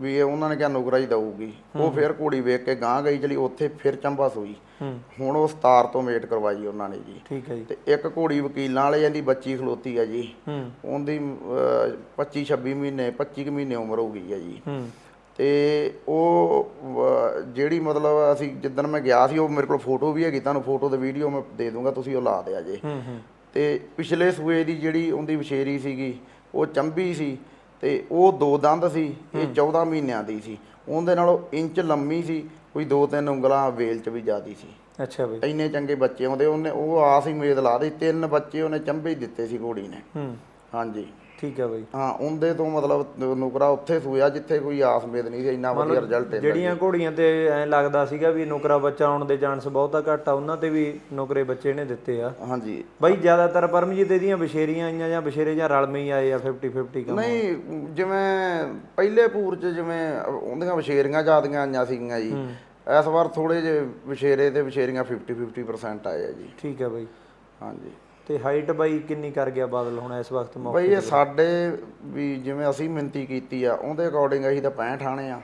ਵੀ ਇਹ ਉਹਨਾਂ ਨੇ ਕਿਹਾ ਨੁਕਰਾ ਹੀ ਦਊਗੀ। ਉਹ ਫਿਰ ਘੋੜੀ ਵੇਖ ਕੇ ਗਾਂ ਗਈ ਚਲੀ ਉੱਥੇ ਫਿਰ ਚੰਬਾ ਸੂਈ ਹੂੰ। ਹੁਣ ਉਹ ਸਤਾਰ ਤੋਂ ਮੇਟ ਕਰਵਾਈ ਉਹਨਾਂ ਨੇ ਜੀ। ਠੀਕ ਹੈ ਜੀ। ਤੇ ਇੱਕ ਘੋੜੀ ਵਕੀਲਾਂ ਵਾਲੇ ਦੀ ਬੱਚੀ ਖਲੋਤੀ ਆ ਜੀ। ਉਹਦੀ 25 26 ਮਹੀਨੇ 25 ਕੁ ਮਹੀਨੇ ਉਮਰ ਹੋ ਗਈ ਆ ਜੀ। ਤੇ ਉਹ ਜਿਹੜੀ ਮਤਲਬ ਅਸੀਂ ਜਿੱਦਣ ਮੈਂ ਗਿਆ ਸੀ ਉਹ ਮੇਰੇ ਕੋਲ ਫੋਟੋ ਵੀ ਹੈਗੀ ਤੁਹਾਨੂੰ ਫੋਟੋ ਤੇ ਵੀਡੀਓ ਮੈਂ ਦੇ ਦੂੰਗਾ ਤੁਸੀਂ ਉਹ ਲਾ ਦਿਆ ਜੇ। ਤੇ ਪਿਛਲੇ ਸੂਏ ਦੀ ਜਿਹੜੀ ਉਹਦੀ ਵਿਸ਼ੇਰੀ ਸੀਗੀ ਉਹ ਚੰਬੀ ਸੀ। ਤੇ ਉਹ ਦੋ ਦੰਦ ਸੀ ਇਹ 14 ਮਹੀਨਿਆਂ ਦੀ ਸੀ। ਉਹਦੇ ਨਾਲੋਂ ਇੰਚ ਲੰਮੀ ਸੀ ਕੋਈ ਦੋ ਤਿੰਨ ਉਂਗਲਾਂ ਵੇਲ ਚ ਵੀ ਜ਼ਿਆਦੀ ਸੀ। ਅੱਛਾ ਬਈ। ਇੰਨੇ ਚੰਗੇ ਬੱਚੇ ਆਉਂਦੇ ਉਹਨੇ ਉਹ ਆਸ ਹੀ ਉਮੀਦ ਲਾ ਦੀ ਤਿੰਨ ਬੱਚੇ ਉਹਨੇ ਚੰਬੇ ਦਿੱਤੇ ਸੀ ਘੋੜੀ ਨੇ। ਹੂੰ। ਹਾਂਜੀ। ਠੀਕ ਹੈ ਬਈ। ਹਾਂ ਉਹਦੇ ਤੋਂ ਮਤਲਬ ਨੁਕਰਾ ਉੱਥੇ ਸੂਇਆ ਜਿੱਥੇ ਕੋਈ ਆਸ ਉਮੀਦ ਨਹੀਂ ਸੀ ਇੰਨਾ ਵਧੀਆ ਰਿਜ਼ਲਟ ਹੈ ਜਿਹੜੀਆਂ ਘੋੜੀਆਂ ਤੇ ਐ ਲੱਗਦਾ ਸੀਗਾ ਵੀ ਨੁਕਰਾ ਬੱਚਾ ਆਉਣ ਦੇ ਚਾਂਸ ਬਹੁਤਾ ਘੱਟ ਆ ਉਹਨਾਂ ਤੇ ਵੀ ਨੁਕਰੇ ਬੱਚੇ ਨੇ ਦਿੱਤੇ ਆ। ਹਾਂਜੀ। ਬਈ ਜ਼ਿਆਦਾਤਰ ਪਰਮਜੀਤ ਇਹਦੀਆਂ ਬਸ਼ੇਰੀਆਂ ਆਈਆਂ ਜਾਂ ਬਸ਼ੇਰੇ ਜਾਂ ਰਲਵੇਂ ਹੀ ਆਏ ਆ 50 50 ਕੰਮ। ਨਹੀਂ ਜਿਵੇਂ ਪਹਿਲੇ ਪੂਰ ਚ ਜਿਵੇਂ ਉਹਦੀਆਂ ਵਿਸ਼ੇਰੀਆਂ ਜ਼ਿਆਦੀਆਂ ਆਈਆਂ ਸੀਗੀਆਂ ਜੀ ਇਸ ਵਾਰ ਥੋੜੇ ਜਿਹੇ ਵਿਸ਼ੇਰੇ ਤੇ ਵਿਸ਼ੇਰੀਆਂ 50 50% ਆਏ ਆ ਜੀ। ਠੀਕ ਹੈ ਬਈ। ਹਾਂਜੀ। ਤੇ ਹਾਈਟ ਬਾਈ ਕਿੰਨੀ ਕਰ ਗਿਆ ਬਾਦਲ ਹੁਣ ਇਸ ਵਕਤ ਮੌਕੇ ਬਈ ਇਹ ਸਾਡੇ ਵੀ ਜਿਵੇਂ ਅਸੀਂ ਮਿੰਤੀ ਕੀਤੀ ਆ ਉਹਦੇ ਅਕੋਰਡਿੰਗ ਅਸੀਂ ਤਾਂ 65 ਆਣੇ ਆ।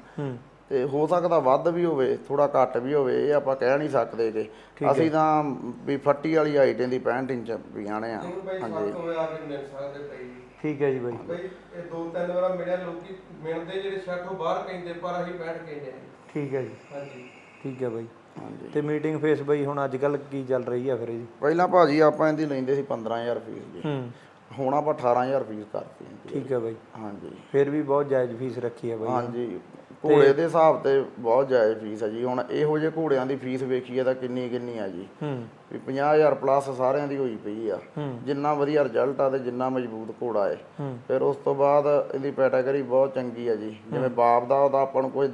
ਤੇ ਹੋ ਸਕਦਾ ਵੱਧ ਵੀ ਹੋਵੇ ਥੋੜਾ ਘੱਟ ਵੀ ਹੋਵੇ ਇਹ ਆਪਾਂ ਕਹਿ ਨਹੀਂ ਸਕਦੇ ਕਿ ਅਸੀਂ ਤਾਂ ਵੀ ਫੱਟੀ ਵਾਲੀ ਹਾਈਟ ਦੀ 65 ਇੰਚ ਵੀ ਆਣੇ ਆ। ਹਾਂਜੀ। ਹੋਇਆ ਕਿ ਮਿਲ ਸਕਦੇ ਪਈ। ਠੀਕ ਹੈ ਜੀ ਬਾਈ। ਬਈ ਇਹ ਦੋ ਤਿੰਨ ਵਾਰ ਮਿਲਿਆ ਲੋਕੀ ਮਿਲਦੇ ਜਿਹੜੇ ਸ਼ੱਕ ਉਹ ਬਾਹਰ ਕਹਿੰਦੇ ਪਰ ਅਸੀਂ ਬੈਠ ਕਹਿੰਦੇ ਆ। ਠੀਕ ਹੈ ਜੀ। ਹਾਂਜੀ। ਠੀਕ ਹੈ ਬਾਈ। ਤੇ ਮੀਟਿੰਗ ਫੇਸ ਬਾਈ ਹੁਣ ਅੱਜ ਕੱਲ ਕੀ ਚੱਲ ਰਹੀ ਆ ਫਿਰ ਜੀ ਪਹਿਲਾਂ ਭਾਜੀ ਆਪਾਂ ਇਹਦੀ ਲੈਂਦੇ ਸੀ 15000 ਫੀਸ ਜੀ ਹੂੰ। ਹੁਣ ਆਪਾਂ 18000 ਫੀਸ ਕਰਤੀ ਠੀਕ ਹੈ ਬਾਈ। ਹਾਂਜੀ। ਫਿਰ ਵੀ ਬਹੁਤ ਜਾਇਜ਼ ਫੀਸ ਰੱਖੀ ਹੈ ਬਾਈ। ਹਾਂਜੀ। ਘੋੜੇ ਦੇ ਹਿਸਾਬ ਤੇ ਬਹੁਤ ਜਾਇਜ਼ ਫੀਸ ਹੈ ਜੀ। ਹੁਣ ਇਹੋ ਜਿਹੇ ਘੋੜਿਆਂ ਦੀ ਫੀਸ ਵੇਖੀਏ ਤਾਂ ਕਿੰਨੀ ਕਿੰਨੀ ਆ ਜੀ। ਹੂੰ। ਵੀ 50000 ਪਲੱਸ ਸਾਰਿਆਂ ਦੀ ਹੋਈ ਪਈ ਆ। ਜਿੰਨਾ ਵਧੀਆ ਰਿਜ਼ਲਟ ਆ ਤੇ ਜਿੰਨਾ ਮਜ਼ਬੂਤ ਘੋੜਾ ਹੈ ਹੂੰ। ਫਿਰ ਉਸ ਤੋਂ ਬਾਅਦ ਇਹਦੀ ਕੈਟਾਗਰੀ ਬਹੁਤ ਚੰਗੀ ਆ ਜੀ। ਜਿਵੇਂ ਬਾਪ ਦਾ ਉਹਦਾ ਆਪਾਂ ਨੂੰ ਕੋਈ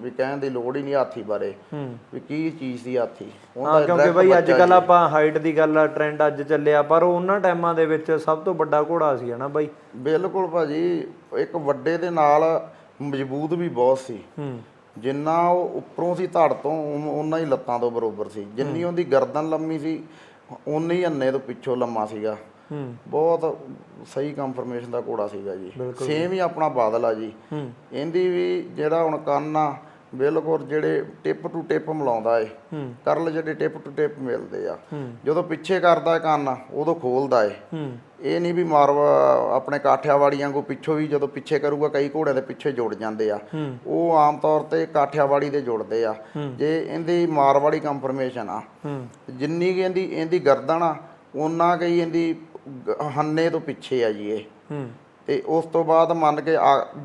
ਵੀ ਕਹਿਣ ਦੀ ਲੋੜ ਹੀ ਨਹੀਂ ਹਾਥੀ ਬਾਰੇ ਹੂੰ। ਵੀ ਕੀ ਚੀਜ਼ ਸੀ ਹਾਥੀ? ਹਾਂ ਕਿਉਂਕਿ ਬਾਈ ਅੱਜ ਕੱਲ ਆਪਾਂ ਹਾਈਟ ਦੀ ਗੱਲ ਟ੍ਰੈਂਡ ਅੱਜ ਚੱਲਿਆ ਪਰ ਉਹਨਾਂ ਟਾਈਮਾਂ ਦੇ ਵਿੱਚ ਸਭ ਤੋਂ ਵੱਡਾ ਘੋੜਾ ਸੀ ਹਨਾ ਬਾਈ? ਬਿਲਕੁਲ ਭਾਜੀ ਇੱਕ ਵੱਡੇ ਦੇ ਨਾਲ ਮਜ਼ਬੂਤ ਵੀ ਬਹੁਤ ਸੀ। ਹੂੰ। ਜਿੰਨਾ ਉਹ ਉੱਪਰੋਂ ਸੀ ਧੜ ਤੋਂ ਉਨਾ ਹੀ ਲੱਤਾਂ ਤੋਂ ਬਰੋਬਰ ਸੀ। ਜਿੰਨੀ ਉਹਦੀ ਗਰਦਨ ਲੰਮੀ ਸੀ ਉਨਾ ਹੀ ਅੰਨੇ ਤੋਂ ਪਿੱਛੋਂ ਲੰਮਾ ਸੀਗਾ। ਹੂੰ। ਬਹੁਤ ਸਹੀ ਕਨਫਰਮੇਸ਼ਨ ਦਾ ਘੋੜਾ ਸੀਗਾ ਜੀ। ਸੇਮ ਹੀ ਆਪਣਾ ਬਾਦਲ ਆ ਜੀ। ਹੂੰ। ਇਹਦੀ ਵੀ ਜਿਹੜਾ ਹੁਣ ਕੰਨ ਆ ਬਿਲਕੁਲ ਜਿਹੜੇ ਟਿਪ ਟੂ ਟਿਪ ਮਿਲਾਉਂਦਾ ਏ। ਕਰਲ ਜਿਹੜੇ ਟਿਪ ਟੂ ਟਿਪ ਮਿਲਦੇ ਆ। ਜਦੋਂ ਪਿੱਛੇ ਕਰਦਾ ਏ ਕੰਨ ਉਦੋਂ ਖੋਲਦਾ ਏ। ਇਹ ਨਹੀਂ ਵੀ ਮਾਰਵਾ ਆਪਣੇ ਕਾਠਿਆਵਾੜੀ ਵਾਂਗੂ ਪਿੱਛੋਂ ਵੀ ਜਦੋਂ ਪਿੱਛੇ ਕਰੂਗਾ ਕਈ ਘੋੜਿਆਂ ਦੇ ਪਿੱਛੇ ਜੁੜ ਜਾਂਦੇ ਆ। ਉਹ ਆਮ ਤੌਰ ਤੇ ਕਾਠਿਆਵਾੜੀ ਦੇ ਜੁੜਦੇ ਆ। ਜੇ ਇਹਦੀ ਮਾਰਵਾੜੀ ਕਨਫਰਮੇਸ਼ਨ ਆ। ਜਿੰਨੀ ਕਿ ਇਹਦੀ ਇਹਦੀ ਗਰਦਨ ਆ ਉਹਨਾਂ ਕਈ ਇਹਦੀ ਹੰਨੇ ਤੋਂ ਪਿੱਛੇ ਆ ਜੀ ਇਹ। ਤੇ ਉਸ ਤੋਂ ਬਾਅਦ ਮੰਨ ਕੇ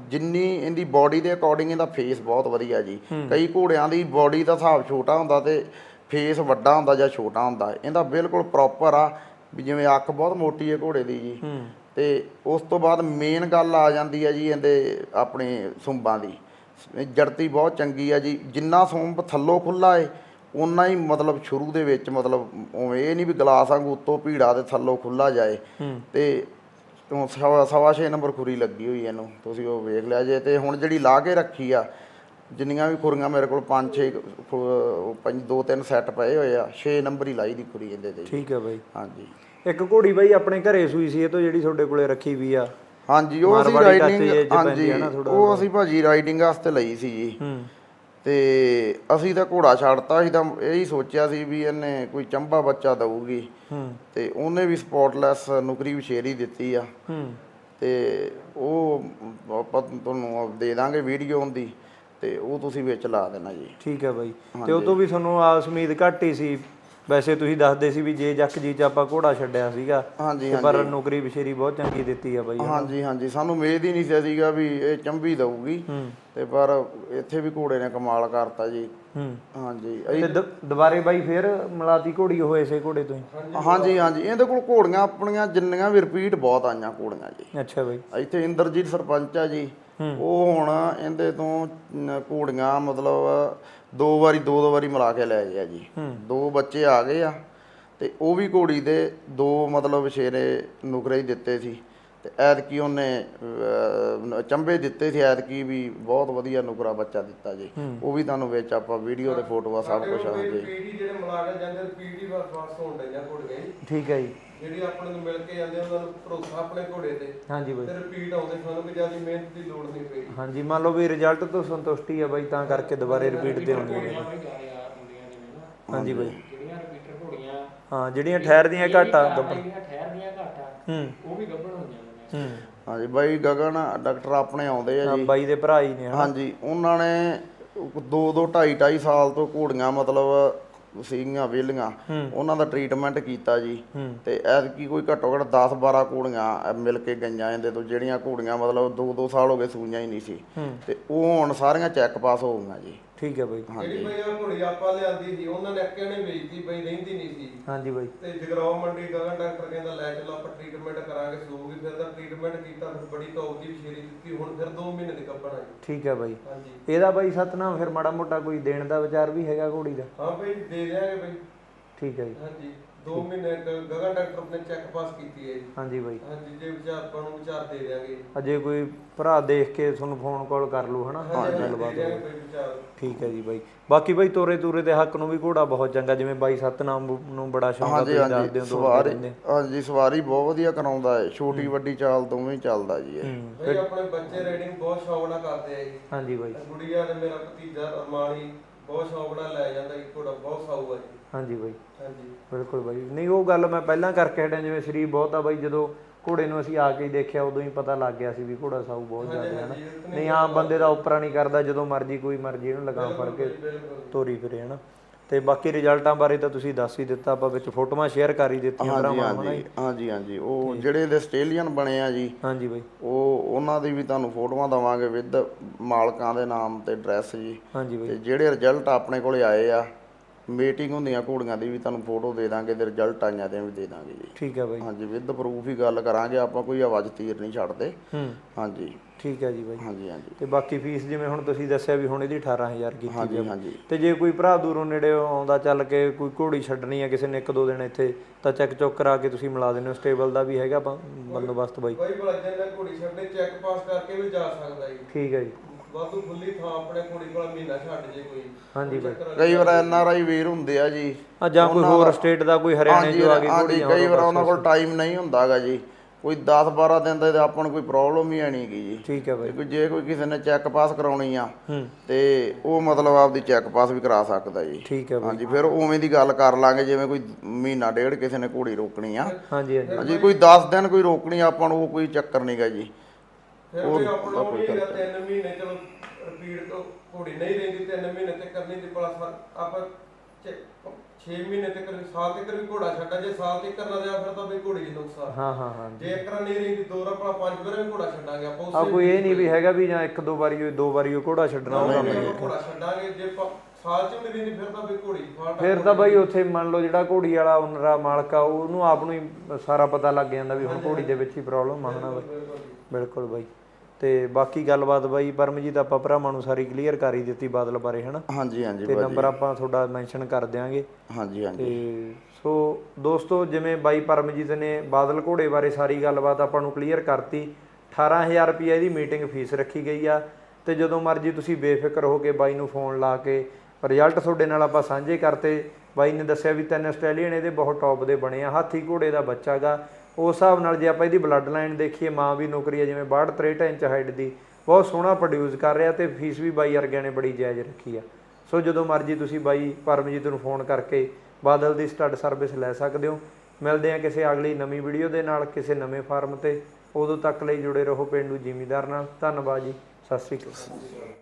ਜਿੰਨੀ ਇਹਦੀ ਬਾਡੀ ਦੇ ਅਕੋਰਡਿੰਗ ਇਹਦਾ ਫੇਸ ਬਹੁਤ ਵਧੀਆ ਜੀ। ਕਈ ਘੋੜਿਆਂ ਦੀ ਬਾਡੀ ਦਾ ਹਿਸਾਬ ਛੋਟਾ ਹੁੰਦਾ ਤੇ ਫੇਸ ਵੱਡਾ ਹੁੰਦਾ ਜਾਂ ਛੋਟਾ ਹੁੰਦਾ। ਇਹਦਾ ਬਿਲਕੁਲ ਪ੍ਰੋਪਰ ਆ ਵੀ ਜਿਵੇਂ ਅੱਖ ਬਹੁਤ ਮੋਟੀ ਹੈ ਘੋੜੇ ਦੀ ਜੀ। ਤੇ ਉਸ ਤੋਂ ਬਾਅਦ ਮੇਨ ਗੱਲ ਆ ਜਾਂਦੀ ਹੈ ਜੀ ਇਹਦੇ ਆਪਣੇ ਸੁੰਬਾਂ ਦੀ। ਜੜਤੀ ਬਹੁਤ ਚੰਗੀ ਆ ਜੀ। ਜਿੰਨਾ ਸੁੰਬ ਥੱਲੋਂ ਖੁੱਲਾ ਏ ਉਨਾ ਹੀ ਮਤਲਬ ਸ਼ੁਰੂ ਦੇ ਵਿੱਚ ਮਤਲਬ ਉਵੇਂ ਇਹ ਨਹੀਂ ਵੀ ਗਲਾਸ ਵਾਂਗੂ ਉੱਤੋਂ ਭੀੜਾ ਤੇ ਥੱਲੋਂ ਖੁੱਲਾ ਜਾਏ। ਹੂੰ। ਤੇ ਸਵਾ ਸਵਾ ਛੇ ਨੰਬਰ ਖੁਰੀ ਲੱਗੀ ਹੋਈ ਇਹਨੂੰ ਤੁਸੀਂ ਉਹ ਵੇਖ ਲਿਆ ਜੇ ਤੇ ਹੁਣ ਜਿਹੜੀ ਲਾ ਕੇ ਰੱਖੀ ਆ ਜਿੰਨੀਆਂ ਵੀ ਖੁਰੀਆਂ ਮੇਰੇ ਕੋਲ ਪੰਜ ਛੇ ਖੁ- ਪੰਜ ਦੋ ਤਿੰਨ ਸੈੱਟ ਪਏ ਹੋਏ ਆ 6 ਨੰਬਰ ਹੀ ਲਾਈ ਦੀ ਖੁਰੀ ਇਹਦੇ ਤੇ। ਠੀਕ ਹੈ ਬਾਈ। ਹਾਂਜੀ। ਇੱਕ ਘੋੜੀ ਬਾਈ ਆਪਣੇ ਘਰੇ ਸੂਈ ਸੀ ਇਹ ਤੋਂ ਜਿਹੜੀ ਤੁਹਾਡੇ ਕੋਲੇ ਰੱਖੀ ਵੀ ਆ। ਹਾਂਜੀ ਉਹ ਅਸੀਂ ਰਾਈਡਿੰਗ ਹਾਂਜੀ ਉਹ ਅਸੀਂ ਭਾਜੀ ਰਾਈਡਿੰਗ ਵਾਸਤੇ ਲਈ ਸੀ ਜੀ। ਹੂੰ। ਤੇ ਅਸੀਂ ਤਾਂ ਘੋੜਾ ਛੱਡਤਾ ਸੀ ਤਾਂ ਇਹੀ ਸੋਚਿਆ ਸੀ ਵੀ ਇਹਨੇ ਕੋਈ ਚੰਬਾ ਬੱਚਾ ਦਊਗੀ। ਹੂੰ। ਤੇ ਉਹਨੇ ਵੀ ਸਪੌਟਲੈਸ ਨੁਕਰੀ ਵਿਸ਼ੇਰੀ ਦਿੱਤੀ ਆ। ਹੂੰ। ਤੇ ਉਹ ਆਪਾਂ ਤੁਹਾਨੂੰ ਦੇ ਦਾਂਗੇ ਵੀਡੀਓ ਹੁੰਦੀ ਤੇ ਉਹ ਤੁਸੀਂ ਵਿੱਚ ਲਾ ਦੇਣਾ ਜੀ। ਠੀਕ ਹੈ ਬਾਈ। ਤੇ ਉਹ ਤੋਂ ਵੀ ਤੁਹਾਨੂੰ ਆਸ ਉਮੀਦ ਘੱਟ ਹੀ ਸੀ ਵੈਸੇ ਤੁਸੀਂ ਦੱਸਦੇ ਸੀ ਵੀ ਜੇ ਜੱਕ ਜੀ ਚ ਆਪਾਂ ਘੋੜਾ ਛੱਡਿਆ ਸੀਗਾ ਹਾਂਜੀ ਤੇ ਪਰ ਨੌਕਰੀ ਵਿਸ਼ੇਰੀ ਬਹੁਤ ਚੰਗੀ ਦਿੱਤੀ ਆ ਬਾਈ ਹਾਂਜੀ ਹਾਂਜੀ। ਸਾਨੂੰ ਉਮੀਦ ਹੀ ਨਹੀਂ ਸੀ ਸੀਗਾ ਵੀ ਇਹ ਚੰਬੀ ਦਊਗੀ। ਤੇ ਪਰ ਇੱਥੇ ਵੀ ਘੋੜੇ ਨੇ ਕਮਾਲ ਕਰਤਾ ਜੀ। ਹਾਂਜੀ। ਤੇ ਦੁਬਾਰੇ ਬਾਈ ਫੇਰ ਮਲਾਤੀ ਘੋੜੀ ਹੋਏ ਸੇ ਘੋੜੇ ਤੋਂ ਹੀ? ਹਾਂਜੀ ਹਾਂਜੀ। ਇਹਦੇ ਕੋਲ ਘੋੜੀਆਂ ਆਪਣੀਆਂ ਜਿੰਨੀਆਂ ਵੀ ਰਿਪੀਟ ਬਹੁਤ ਆਈਆਂ ਘੋੜੀਆਂ ਜੀ। ਅੱਛਾ ਬਾਈ। ਇੱਥੇ ਇੰਦਰਜੀਤ ਸਰਪੰਚ ਆ ਜੀ। ਉਹ ਹੁਣ ਇਹਦੇ ਤੋਂ ਘੋੜੀਆਂ ਮਤਲਬ ਦੋ ਵਾਰੀ ਦੋ ਦੋ ਵਾਰੀ ਮਿਲਾ ਕੇ ਲੈ ਗਿਆ ਜੀ। ਦੋ ਬੱਚੇ ਆ ਗਏ ਆ ਤੇ ਉਹ ਵੀ ਘੋੜੀ ਦੇ ਦੋ ਮਤਲਬ ਸ਼ੇਰੇ ਨੁਕਰੇ ਹੀ ਦਿੱਤੇ ਸੀ ਤੇ ਐਤਕੀ ਉਹਨੇ ਚੰਬੇ ਦਿੱਤੇ ਸੀ। ਐਤਕੀ ਵੀ ਬਹੁਤ ਵਧੀਆ ਨੁਕਰਾ ਬੱਚਾ ਦਿੱਤਾ ਜੀ। ਉਹ ਵੀ ਤੁਹਾਨੂੰ ਵਿੱਚ ਆਪਾਂ ਵੀਡੀਓ ਤੇ ਫੋਟੋਆਂ ਸਭ ਕੁਝ ਆ ਜੀ ਪੀੜੀ ਜਿਹੜੇ ਜਾਂਦੇ ਵਾਸ ਹੋਣ ਠੀਕ ਹੈ ਜੀ। ਜਿਹੜੀ ਆਪਣੇ ਨੂੰ ਮਿਲ ਕੇ ਜਾਂਦੇ ਉਹਨਾਂ ਨੂੰ ਭਰੋਸਾ ਆਪਣੇ ਘੋੜੇ ਤੇ। ਹਾਂਜੀ ਬਾਈ। ਤੇ ਰਿਪੀਟ ਆਉਂਦੇ ਸਾਨੂੰ ਕਿ ਜ਼ਿਆਦਾ ਮਿਹਨਤ ਦੀ ਲੋੜ ਨਹੀਂ ਪਈ। ਹਾਂਜੀ ਮੰਨ ਲਓ ਵੀ ਰਿਜ਼ਲਟ ਤੋਂ ਸੰਤੁਸ਼ਟੀ ਆ ਬਾਈ ਤਾਂ ਕਰਕੇ ਦੁਬਾਰੇ ਰਿਪੀਟ ਤੇ ਆਉਂਦੇ ਨੇ। ਹਾਂਜੀ ਬਾਈ। ਜਿਹੜੀਆਂ ਰਿਪੀਟਰ ਘੋੜੀਆਂ ਹਾਂ ਜਿਹੜੀਆਂ ਠਹਿਰਦੀਆਂ ਘੱਟ। ਆ ਜਿਹੜੀਆਂ ਠਹਿਰਦੀਆਂ ਘੱਟ ਆ ਹੂੰ। ਉਹ ਵੀ ਗੱਭਣ ਹੋ ਜਾਂਦੀਆਂ ਹੂੰ। ਹਾਂਜੀ ਬਾਈ ਗਗਨ ਡਾਕਟਰ ਆਪਣੇ ਆਉਂਦੇ ਆ ਹਾਂ ਜੀ। ਬਾਈ ਦੇ ਭਰਾ ਹੀ ਨੇ ਹਾਂਜੀ ਉਹਨਾਂ ਨੇ ਦੋ ਦੋ ਢਾਈ ਢਾਈ ਸਾਲ ਤੋਂ ਘੋੜੀਆਂ ਮਤਲਬ ਸੀਗੀਆਂ ਵੇਲੀਆਂ ਉਹਨਾਂ ਦਾ ਟ੍ਰੀਟਮੈਂਟ ਕੀਤਾ ਜੀ। ਤੇ ਐਤਕੀ ਕੋਈ ਘੱਟੋ ਘੱਟ 10 12 ਘੋੜੀਆਂ ਮਿਲ ਕੇ ਗਈਆਂ ਇਹਦੇ ਤੋਂ ਜਿਹੜੀਆਂ ਘੋੜੀਆਂ ਮਤਲਬ ਦੋ ਦੋ ਸਾਲ ਹੋ ਗਏ ਸੂਈਆਂ ਹੀ ਨਹੀਂ ਸੀ। ਤੇ ਉਹ ਹੁਣ ਸਾਰੀਆਂ ਚੈੱਕ ਪਾਸ ਹੋ ਗਈਆਂ ਜੀ। ਠੀਕ ਹੈ ਬਾਈ। ਜਿਹੜੀ ਬਈ ਉਹ ਘੋੜੀ ਆਪਾਂ ਲਿਆਂਦੀ ਸੀ ਉਹਨਾਂ ਨੇ ਅੱਕੇ ਨੇ ਵੇਚਤੀ ਬਈ ਰਹਿੰਦੀ ਨਹੀਂ ਸੀ। ਹਾਂਜੀ ਬਾਈ। ਤੇ ਜਗਰਾਉਂ ਮੰਡੀ ਗਗਨ ਡਾਕਟਰ ਕਹਿੰਦਾ ਲੈ ਚਲੋ ਆਪਾਂ ਟ੍ਰੀਟਮੈਂਟ ਕਰਾਂਗੇ ਸੂਗੀ ਫਿਰ ਦਾ ਟ੍ਰੀਟਮੈਂਟ ਕੀਤਾ ਫਿਰ ਬੜੀ ਟੌਪ ਦੀ ਵਿਸ਼ੇਰੀ ਦਿੱਤੀ ਹੁਣ ਫਿਰ 2 ਮਹੀਨੇ ਦੀ ਕੱਪੜਾ ਜੀ। ਠੀਕ ਹੈ ਬਾਈ। ਹਾਂਜੀ। ਇਹਦਾ ਬਾਈ ਸਤਨਾਮ ਫਿਰ ਮਾੜਾ ਮੋਟਾ ਕੋਈ ਦੇਣ ਦਾ ਵਿਚਾਰ ਵੀ ਹੈਗਾ ਘੋੜੀ ਦਾ? ਹਾਂ ਬਈ ਦੇ ਦਿਆਂਗੇ ਬਈ। ਠੀਕ ਹੈ ਜੀ। ਹਾਂਜੀ। 2 ਮਹੀਨੇ ਗ- ਗਗਨ ਡਾਕਟਰ ਨੇ ਚੈੱਕ ਪਾਸ ਕੀਤੀ ਹੈ ਜੀ। ਹਾਂਜੀ ਬਾਈ। ਹਾਂਜੀ ਜੇ ਵਿਚਾਰ ਆਪਾਂ ਨੂੰ ਵਿਚਾਰ ਦੇ ਦਿਆਂਗੇ। ਅਜੇ ਕੋਈ ਭਰਾ ਦੇਖ ਕੇ ਤੁਹਾਨੂੰ ਫੋਨ ਕਾਲ ਕਰ ਲੂ ਹਨਾ? ਹਾਂਜੀ ਗੱਲਬਾਤ ਦੇ ਦਿਆਂਗੇ ਕੋਈ ਵਿਚਾਰ। ਠੀਕ ਹੈ ਜੀ ਬਾਈ। ਬਾਕੀ ਬਾਈ ਤੋਰੇ ਤੂਰੇ ਦੇ ਹੱਕ ਨੂੰ ਵੀ ਘੋੜਾ ਬਹੁਤ ਚੰਗਾ ਜਿਵੇਂ ਬਾਈ ਸਤਨਾਮ ਨੂੰ ਬੜਾ ਸ਼ੌਂਕ ਆ ਹਾਂਜੀ ਤੁਸੀਂ ਦੱਸਦੇ ਹਾਂਜੀ ਹੋ ਤੋਰਦੇ ਸਵਾਰੀ ਰਹਿੰਦੇ। ਹਾਂਜੀ ਸਵਾਰੀ ਬਹੁਤ ਵਧੀਆ ਕਰਾਉਂਦਾ ਹੈ। ਛੋਟੀ ਵੱਡੀ ਚਾਲ ਦੋਵੇਂ ਹੀ ਚੱਲਦਾ ਜੀ ਇਹ। ਹੂੰ ਬਈ ਆਪਣੇ ਬੱਚੇ ਰਾਈਡਿੰਗ ਬਹੁਤ ਸ਼ੌਕ ਨਾਲ ਕਰਦੇ ਆ ਜੀ। ਹਾਂਜੀ ਬਾਈ। ਗੁੜੀਆ ਤੇ ਮੇਰਾ ਭਤੀਜਾ ਅਰਮਾਨੀ ਬਹੁਤ ਸ਼ੌਕ ਨਾਲ ਲੈ ਜਾਂਦਾ ਜੀ ਘੋੜਾ ਬਹੁਤ ਸਾਊ ਆ ਜੀ। ਹਾਂਜੀ ਬਾਈ। ਹਾਂਜੀ। ਬਿਲਕੁਲ ਬਾਈ। ਨਹੀਂ ਉਹ ਗੱਲ ਮੈਂ ਪਹਿਲਾਂ ਕਰਕੇ ਹਟਿਆ ਜਿਵੇਂ ਸਰੀਰ ਬਹੁਤ ਆ ਬਾਈ ਜਦੋਂ ਘੋੜੇ ਨੂੰ ਅਸੀਂ ਆ ਕੇ ਹੀ ਦੇਖਿਆ ਉਦੋਂ ਹੀ ਪਤਾ ਲੱਗ ਗਿਆ ਸੀ ਵੀ ਘੋੜਾ ਸਾਊ ਬਹੁਤ ਜ਼ਿਆਦਾ ਹੈ ਨਾ। ਨਹੀਂ ਆਮ ਬੰਦੇ ਦਾ ਉਪਰਾ ਨਹੀਂ ਕਰਦਾ ਜਦੋਂ ਮਰਜ਼ੀ ਕੋਈ ਮਰਜ਼ੀ ਇਹਨੂੰ ਲਗਾਮ ਫੜ ਕੇ ਤੋਰੀ ਫਿਰੇ ਹਨਾ। ਤੇ ਬਾਕੀ ਰਿਜ਼ਲਟਾਂ ਬਾਰੇ ਤਾਂ ਤੁਸੀਂ ਦੱਸ ਹੀ ਦਿੱਤਾ ਆਪਾਂ ਵਿੱਚ ਫੋਟੋਆਂ ਸ਼ੇਅਰ ਕਰ ਹੀ ਦਿੱਤੀਆਂ ਹਾਂਜੀ ਭਰਾਵਾਂ ਨੂੰ ਹਾਂਜੀ ਹਾਂਜੀ ਹਾਂਜੀ। ਉਹ ਜਿਹੜੇ ਇਹਦੇ ਆਸਟ੍ਰੇਲੀਅਨ ਬਣੇ ਆ ਜੀ ਹਾਂਜੀ ਬਾਈ। ਉਹ ਉਹਨਾਂ ਦੀ ਵੀ ਤੁਹਾਨੂੰ ਫੋਟੋਆਂ ਦਵਾਂਗੇ ਵਿਦ ਮਾਲਕਾਂ ਦੇ ਨਾਮ ਤੇ ਐਡਰੈਸ ਜੀ। ਹਾਂਜੀ ਬਾਈ। ਤੇ ਜਿਹੜੇ ਰਿਜ਼ਲਟ ਆਪਣੇ ਕੋਲੇ ਆਏ ਆ ਮੀਟਿੰਗ ਹੁੰਦੀਆਂ ਘੋੜੀਆਂ ਦੀ ਵੀ ਤੁਹਾਨੂੰ ਫੋਟੋ ਦੇ ਦਾਂਗੇ ਤੇ ਰਿਜ਼ਲਟ ਆਈਆਂ ਦੇ ਵੀ ਦੇ ਦਾਂਗੇ ਜੀ। ਠੀਕ ਹੈ ਬਾਈ। ਹਾਂਜੀ ਵਿਦ ਪ੍ਰੂਫ ਹੀ ਗੱਲ ਕਰਾਂਗੇ ਆਪਾਂ ਕੋਈ ਆਵਾਜ਼ ਤੀਰ ਨਹੀਂ ਛੱਡਦੇ। ਹੂੰ। ਹਾਂਜੀ। ਠੀਕ ਹੈ ਜੀ ਬਾਈ। ਹਾਂਜੀ ਹਾਂਜੀ। ਤੇ ਬਾਕੀ ਫੀਸ ਜਿਵੇਂ ਹੁਣ ਤੁਸੀਂ ਦੱਸਿਆ ਵੀ ਹੁਣ ਇਹਦੀ 18000 ਕੀਤੀ ਹਾਂਜੀ ਜਾਵੇ ਹਾਂਜੀ। ਤੇ ਜੇ ਕੋਈ ਭਰਾ ਦੂਰੋਂ ਨੇੜੇ ਆਉਂਦਾ ਚੱਲ ਕੇ ਕੋਈ ਘੋੜੀ ਛੱਡਣੀ ਆ ਕਿਸੇ ਨੇ ਇੱਕ ਦੋ ਦਿਨ ਇੱਥੇ ਤਾਂ ਚੈੱਕ ਚੁੱਕ ਕਰਾ ਕੇ ਤੁਸੀਂ ਮਿਲਾ ਦਿੰਦੇ ਹੋ। ਸਟੇਬਲ ਦਾ ਵੀ ਹੈਗਾ ਬੰਦੋਬਸਤ ਬਾਈ। ਕੋਈ ਭਲਾ ਜਿੰਨਾ ਘੋੜੀ ਛੱਡੇ ਚੈੱਕ ਪਾਸ ਕਰਕੇ ਵੀ ਜਾ ਸਕਦਾ ਜੀ। ਠੀਕ ਹੈ ਜੀ। ਵਾਧੂ ਖੁੱਲੀ ਥਾਂ ਆਪਣੇ ਘੋੜੀ ਕੋਲ ਮਹੀਨਾ ਛੱਡ ਜੇ ਕੋਈ। ਹਾਂਜੀ ਬਾਈ। ਕਈ ਵਾਰ ਐਨ ਆਰ ਆਈ ਵੀਰ ਹੁੰਦੇ ਆ ਜੀ। ਆ ਜਾਂ ਕੋਈ ਹੋਰ ਸਟੇਟ ਦਾ ਕੋਈ ਹਰਿਆਣੇ ਚੋਂ ਆ ਕੇ ਹਾਂਜੀ ਘੋੜੀਆਂ ਕਈ ਵਾਰ ਉਹਨਾਂ ਕੋਲ ਟਾਈਮ ਨਹੀਂ ਹੁੰਦਾਗਾ ਜੀ। ਕੋਈ 10 12 ਦਿਨ ਦਾ ਤੇ ਆਪਾਂ ਨੂੰ ਕੋਈ ਪ੍ਰੋਬਲਮ ਹੀ ਆਣੀ ਗੀ ਜੀ। ਠੀਕ ਹੈ ਬਾਈ। ਕੋਈ ਜੇ ਕੋਈ ਕਿਸੇ ਨੇ ਚੈੱਕ ਪਾਸ ਕਰਾਉਣੀ ਆ ਤੇ ਉਹ ਮਤਲਬ ਆਪਦੀ ਚੈੱਕ ਪਾਸ ਵੀ ਕਰਾ ਸਕਦਾ ਜੀ। ਠੀਕ ਹੈ ਬਾਈ। ਹਾਂਜੀ ਫਿਰ ਉਵੇਂ ਦੀ ਗੱਲ ਕਰ ਲਾਂਗੇ ਜਿਵੇਂ ਕੋਈ ਮਹੀਨਾ ਡੇਢ ਕਿਸੇ ਨੇ ਘੋੜੀ ਰੋਕਣੀ ਆ। ਹਾਂਜੀ ਹਾਂਜੀ। ਹਾਂਜੀ ਕੋਈ 10 ਦਿਨ ਕੋਈ ਰੋਕਣੀ ਆ, ਆਪਾਂ ਨੂੰ ਉਹ ਕੋਈ ਚੱਕਰ ਨਹੀਂਗਾ ਜੀ। ਫਿਰ ਵੀ ਆਪਣਾ ਉਹ ਨਹੀਂ ਹੈਗਾ ਤਿੰਨ ਮਹੀਨੇ ਚਲੋ ਰਿਪੀਟ ਤੋਂ ਘੋੜੀ ਨਹੀਂ ਰਹਿੰਦੀ ਤਿੰਨ ਮਹੀਨੇ ਤੇ ਕਰਨੀ ਦੀ ਭਲਾ ਸਾ- ਆਪਾਂ 6 ਮਹੀਨੇ ਤੱਕ ਵੀ ਸਾਲ ਤੱਕ ਵੀ ਘੋੜਾ ਛੱਡਾ ਜੇ ਸਾਲ ਤੱਕ ਕਰਨਾ ਦਿਆ ਫਿਰ ਤਾਂ ਵੀ ਘੋੜੀ ਦੀ ਨੁਕਸਾਨ। ਹਾਂ ਹਾਂ ਹਾਂ ਜੇ। ਇੱਕ ਰਾਂ ਨਹੀਂ ਰਹਿੰਦੀ ਦੋ ਰਾਂ ਆਪਣਾ ਪੰਜ ਵਾਰ ਵੀ ਘੋੜਾ ਛੱਡਾਂਗੇ ਆਪਾਂ ਆ ਉਸੇ ਕੋਈ ਇਹ ਨਹੀਂ ਵੀ ਹੈਗਾ ਵੀ ਜਾਂ ਇੱਕ ਦੋ ਵਾਰੀ ਉਹ ਦੋ ਵਾਰੀ ਉਹ ਘੋੜਾ ਛੱਡਣਾ ਉਹ ਕੰਮ ਨਹੀਂ ਘੋੜਾ ਛੱਡਾਂਗੇ ਜੇ ਆਪਾਂ ਸਾਲ ਚ ਵੀ ਨਹੀਂ ਰਹਿੰਦੀ ਫਿਰ ਤਾਂ ਵੀ ਘੋੜੀ ਫਾਟ ਫਿਰ ਤਾਂ ਬਾਈ ਉੱਥੇ ਮੰਨ ਲਓ ਜਿਹੜਾ ਘੋੜੀ ਵਾਲਾ ਓਨਰ ਆ ਮਾਲਕ ਆ ਉਹਨੂੰ ਆਪ ਨੂੰ ਹੀ ਸਾਰਾ ਪਤਾ ਲੱਗ ਜਾਂਦਾ ਵੀ ਹੁਣ ਘੋੜੀ ਦੇ ਵਿੱਚ ਹੀ ਪ੍ਰੋਬਲਮ ਆ ਹਨਾ ਬਿਲਕੁਲ ਬਾਈ। ਤੇ ਬਾਕੀ ਗੱਲਬਾਤ ਬਾਈ ਪਰਮਜੀਤ ਆਪਾਂ ਭਰਾਵਾਂ ਨੂੰ ਸਾਰੀ ਕਲੀਅਰ ਕਰ ਹੀ ਦਿੱਤੀ ਬਾਦਲ ਬਾਰੇ ਹਨਾ? ਹਾਂਜੀ ਹਾਂਜੀ ਤੇ ਨੰਬਰ ਆਪਾਂ ਤੁਹਾਡਾ ਮੈਂਸ਼ਨ ਕਰ ਦਿਆਂਗੇ। ਹਾਂਜੀ ਹਾਂਜੀ। ਤੇ ਸੋ ਦੋਸਤੋ ਜਿਵੇਂ ਬਾਈ ਪਰਮਜੀਤ ਨੇ ਬਾਦਲ ਘੋੜੇ ਬਾਰੇ ਸਾਰੀ ਗੱਲਬਾਤ ਆਪਾਂ ਨੂੰ ਕਲੀਅਰ ਕਰਤੀ 18000 ਰੁਪਏ ਦੀ ਮੀਟਿੰਗ ਫੀਸ ਰੱਖੀ ਗਈ ਆ। ਤੇ ਜਦੋਂ ਮਰਜ਼ੀ ਤੁਸੀਂ ਬੇਫਿਕਰ ਹੋ ਕੇ ਬਾਈ ਨੂੰ ਫੋਨ ਲਾ ਕੇ ਰਿਜ਼ਲਟ ਤੁਹਾਡੇ ਨਾਲ ਆਪਾਂ ਸਾਂਝੇ ਕਰਤੇ। ਬਾਈ ਨੇ ਦੱਸਿਆ ਵੀ ਤਿੰਨ ਆਸਟ੍ਰੇਲੀਅਨ ਇਹਦੇ ਬਹੁਤ ਟੌਪ ਦੇ ਬਣੇ ਆ ਹਾਥੀ ਘੋੜੇ ਦਾ ਬੱਚਾਗਾ ਉਸ ਹਿਸਾਬ ਨਾਲ ਜੇ ਆਪਾਂ ਇਹਦੀ ਬਲੱਡ ਲਾਈਨ ਦੇਖੀਏ, ਮਾਂ ਵੀ ਨੌਕਰੀ ਹੈ, ਜਿਵੇਂ 62 63 ਇੰਚ ਹਾਈਟ ਦੀ, ਬਹੁਤ ਸੋਹਣਾ ਪ੍ਰੋਡਿਊਸ ਕਰ ਰਿਹਾ ਤੇ ਫੀਸ ਵੀ ਬਾਈ ਵਰਗਿਆਂ ਨੇ ਬੜੀ ਜਾਇਜ਼ ਰੱਖੀ ਆ। ਸੋ ਜਦੋਂ ਮਰਜ਼ੀ ਤੁਸੀਂ ਬਾਈ ਪਰਮਜੀਤ ਨੂੰ ਫੋਨ ਕਰਕੇ ਬਾਦਲ ਦੀ ਸਟੱਡ ਸਰਵਿਸ ਲੈ ਸਕਦੇ ਹੋ। ਮਿਲਦੇ ਆ ਕਿਸੇ ਅਗਲੀ ਨਵੀਂ ਵੀਡੀਓ ਦੇ ਨਾਲ, ਕਿਸੇ ਨਵੇਂ ਫਾਰਮ ਤੇ। ਉਦੋਂ ਤੱਕ ਲਈ ਜੁੜੇ ਰਹੋ ਪਿੰਡੂ ਜ਼ਿਮੀਦਾਰ ਨਾਲ। ਧੰਨਵਾਦ ਜੀ। ਸਤਿ ਸ਼੍ਰੀ ਅਕਾਲ।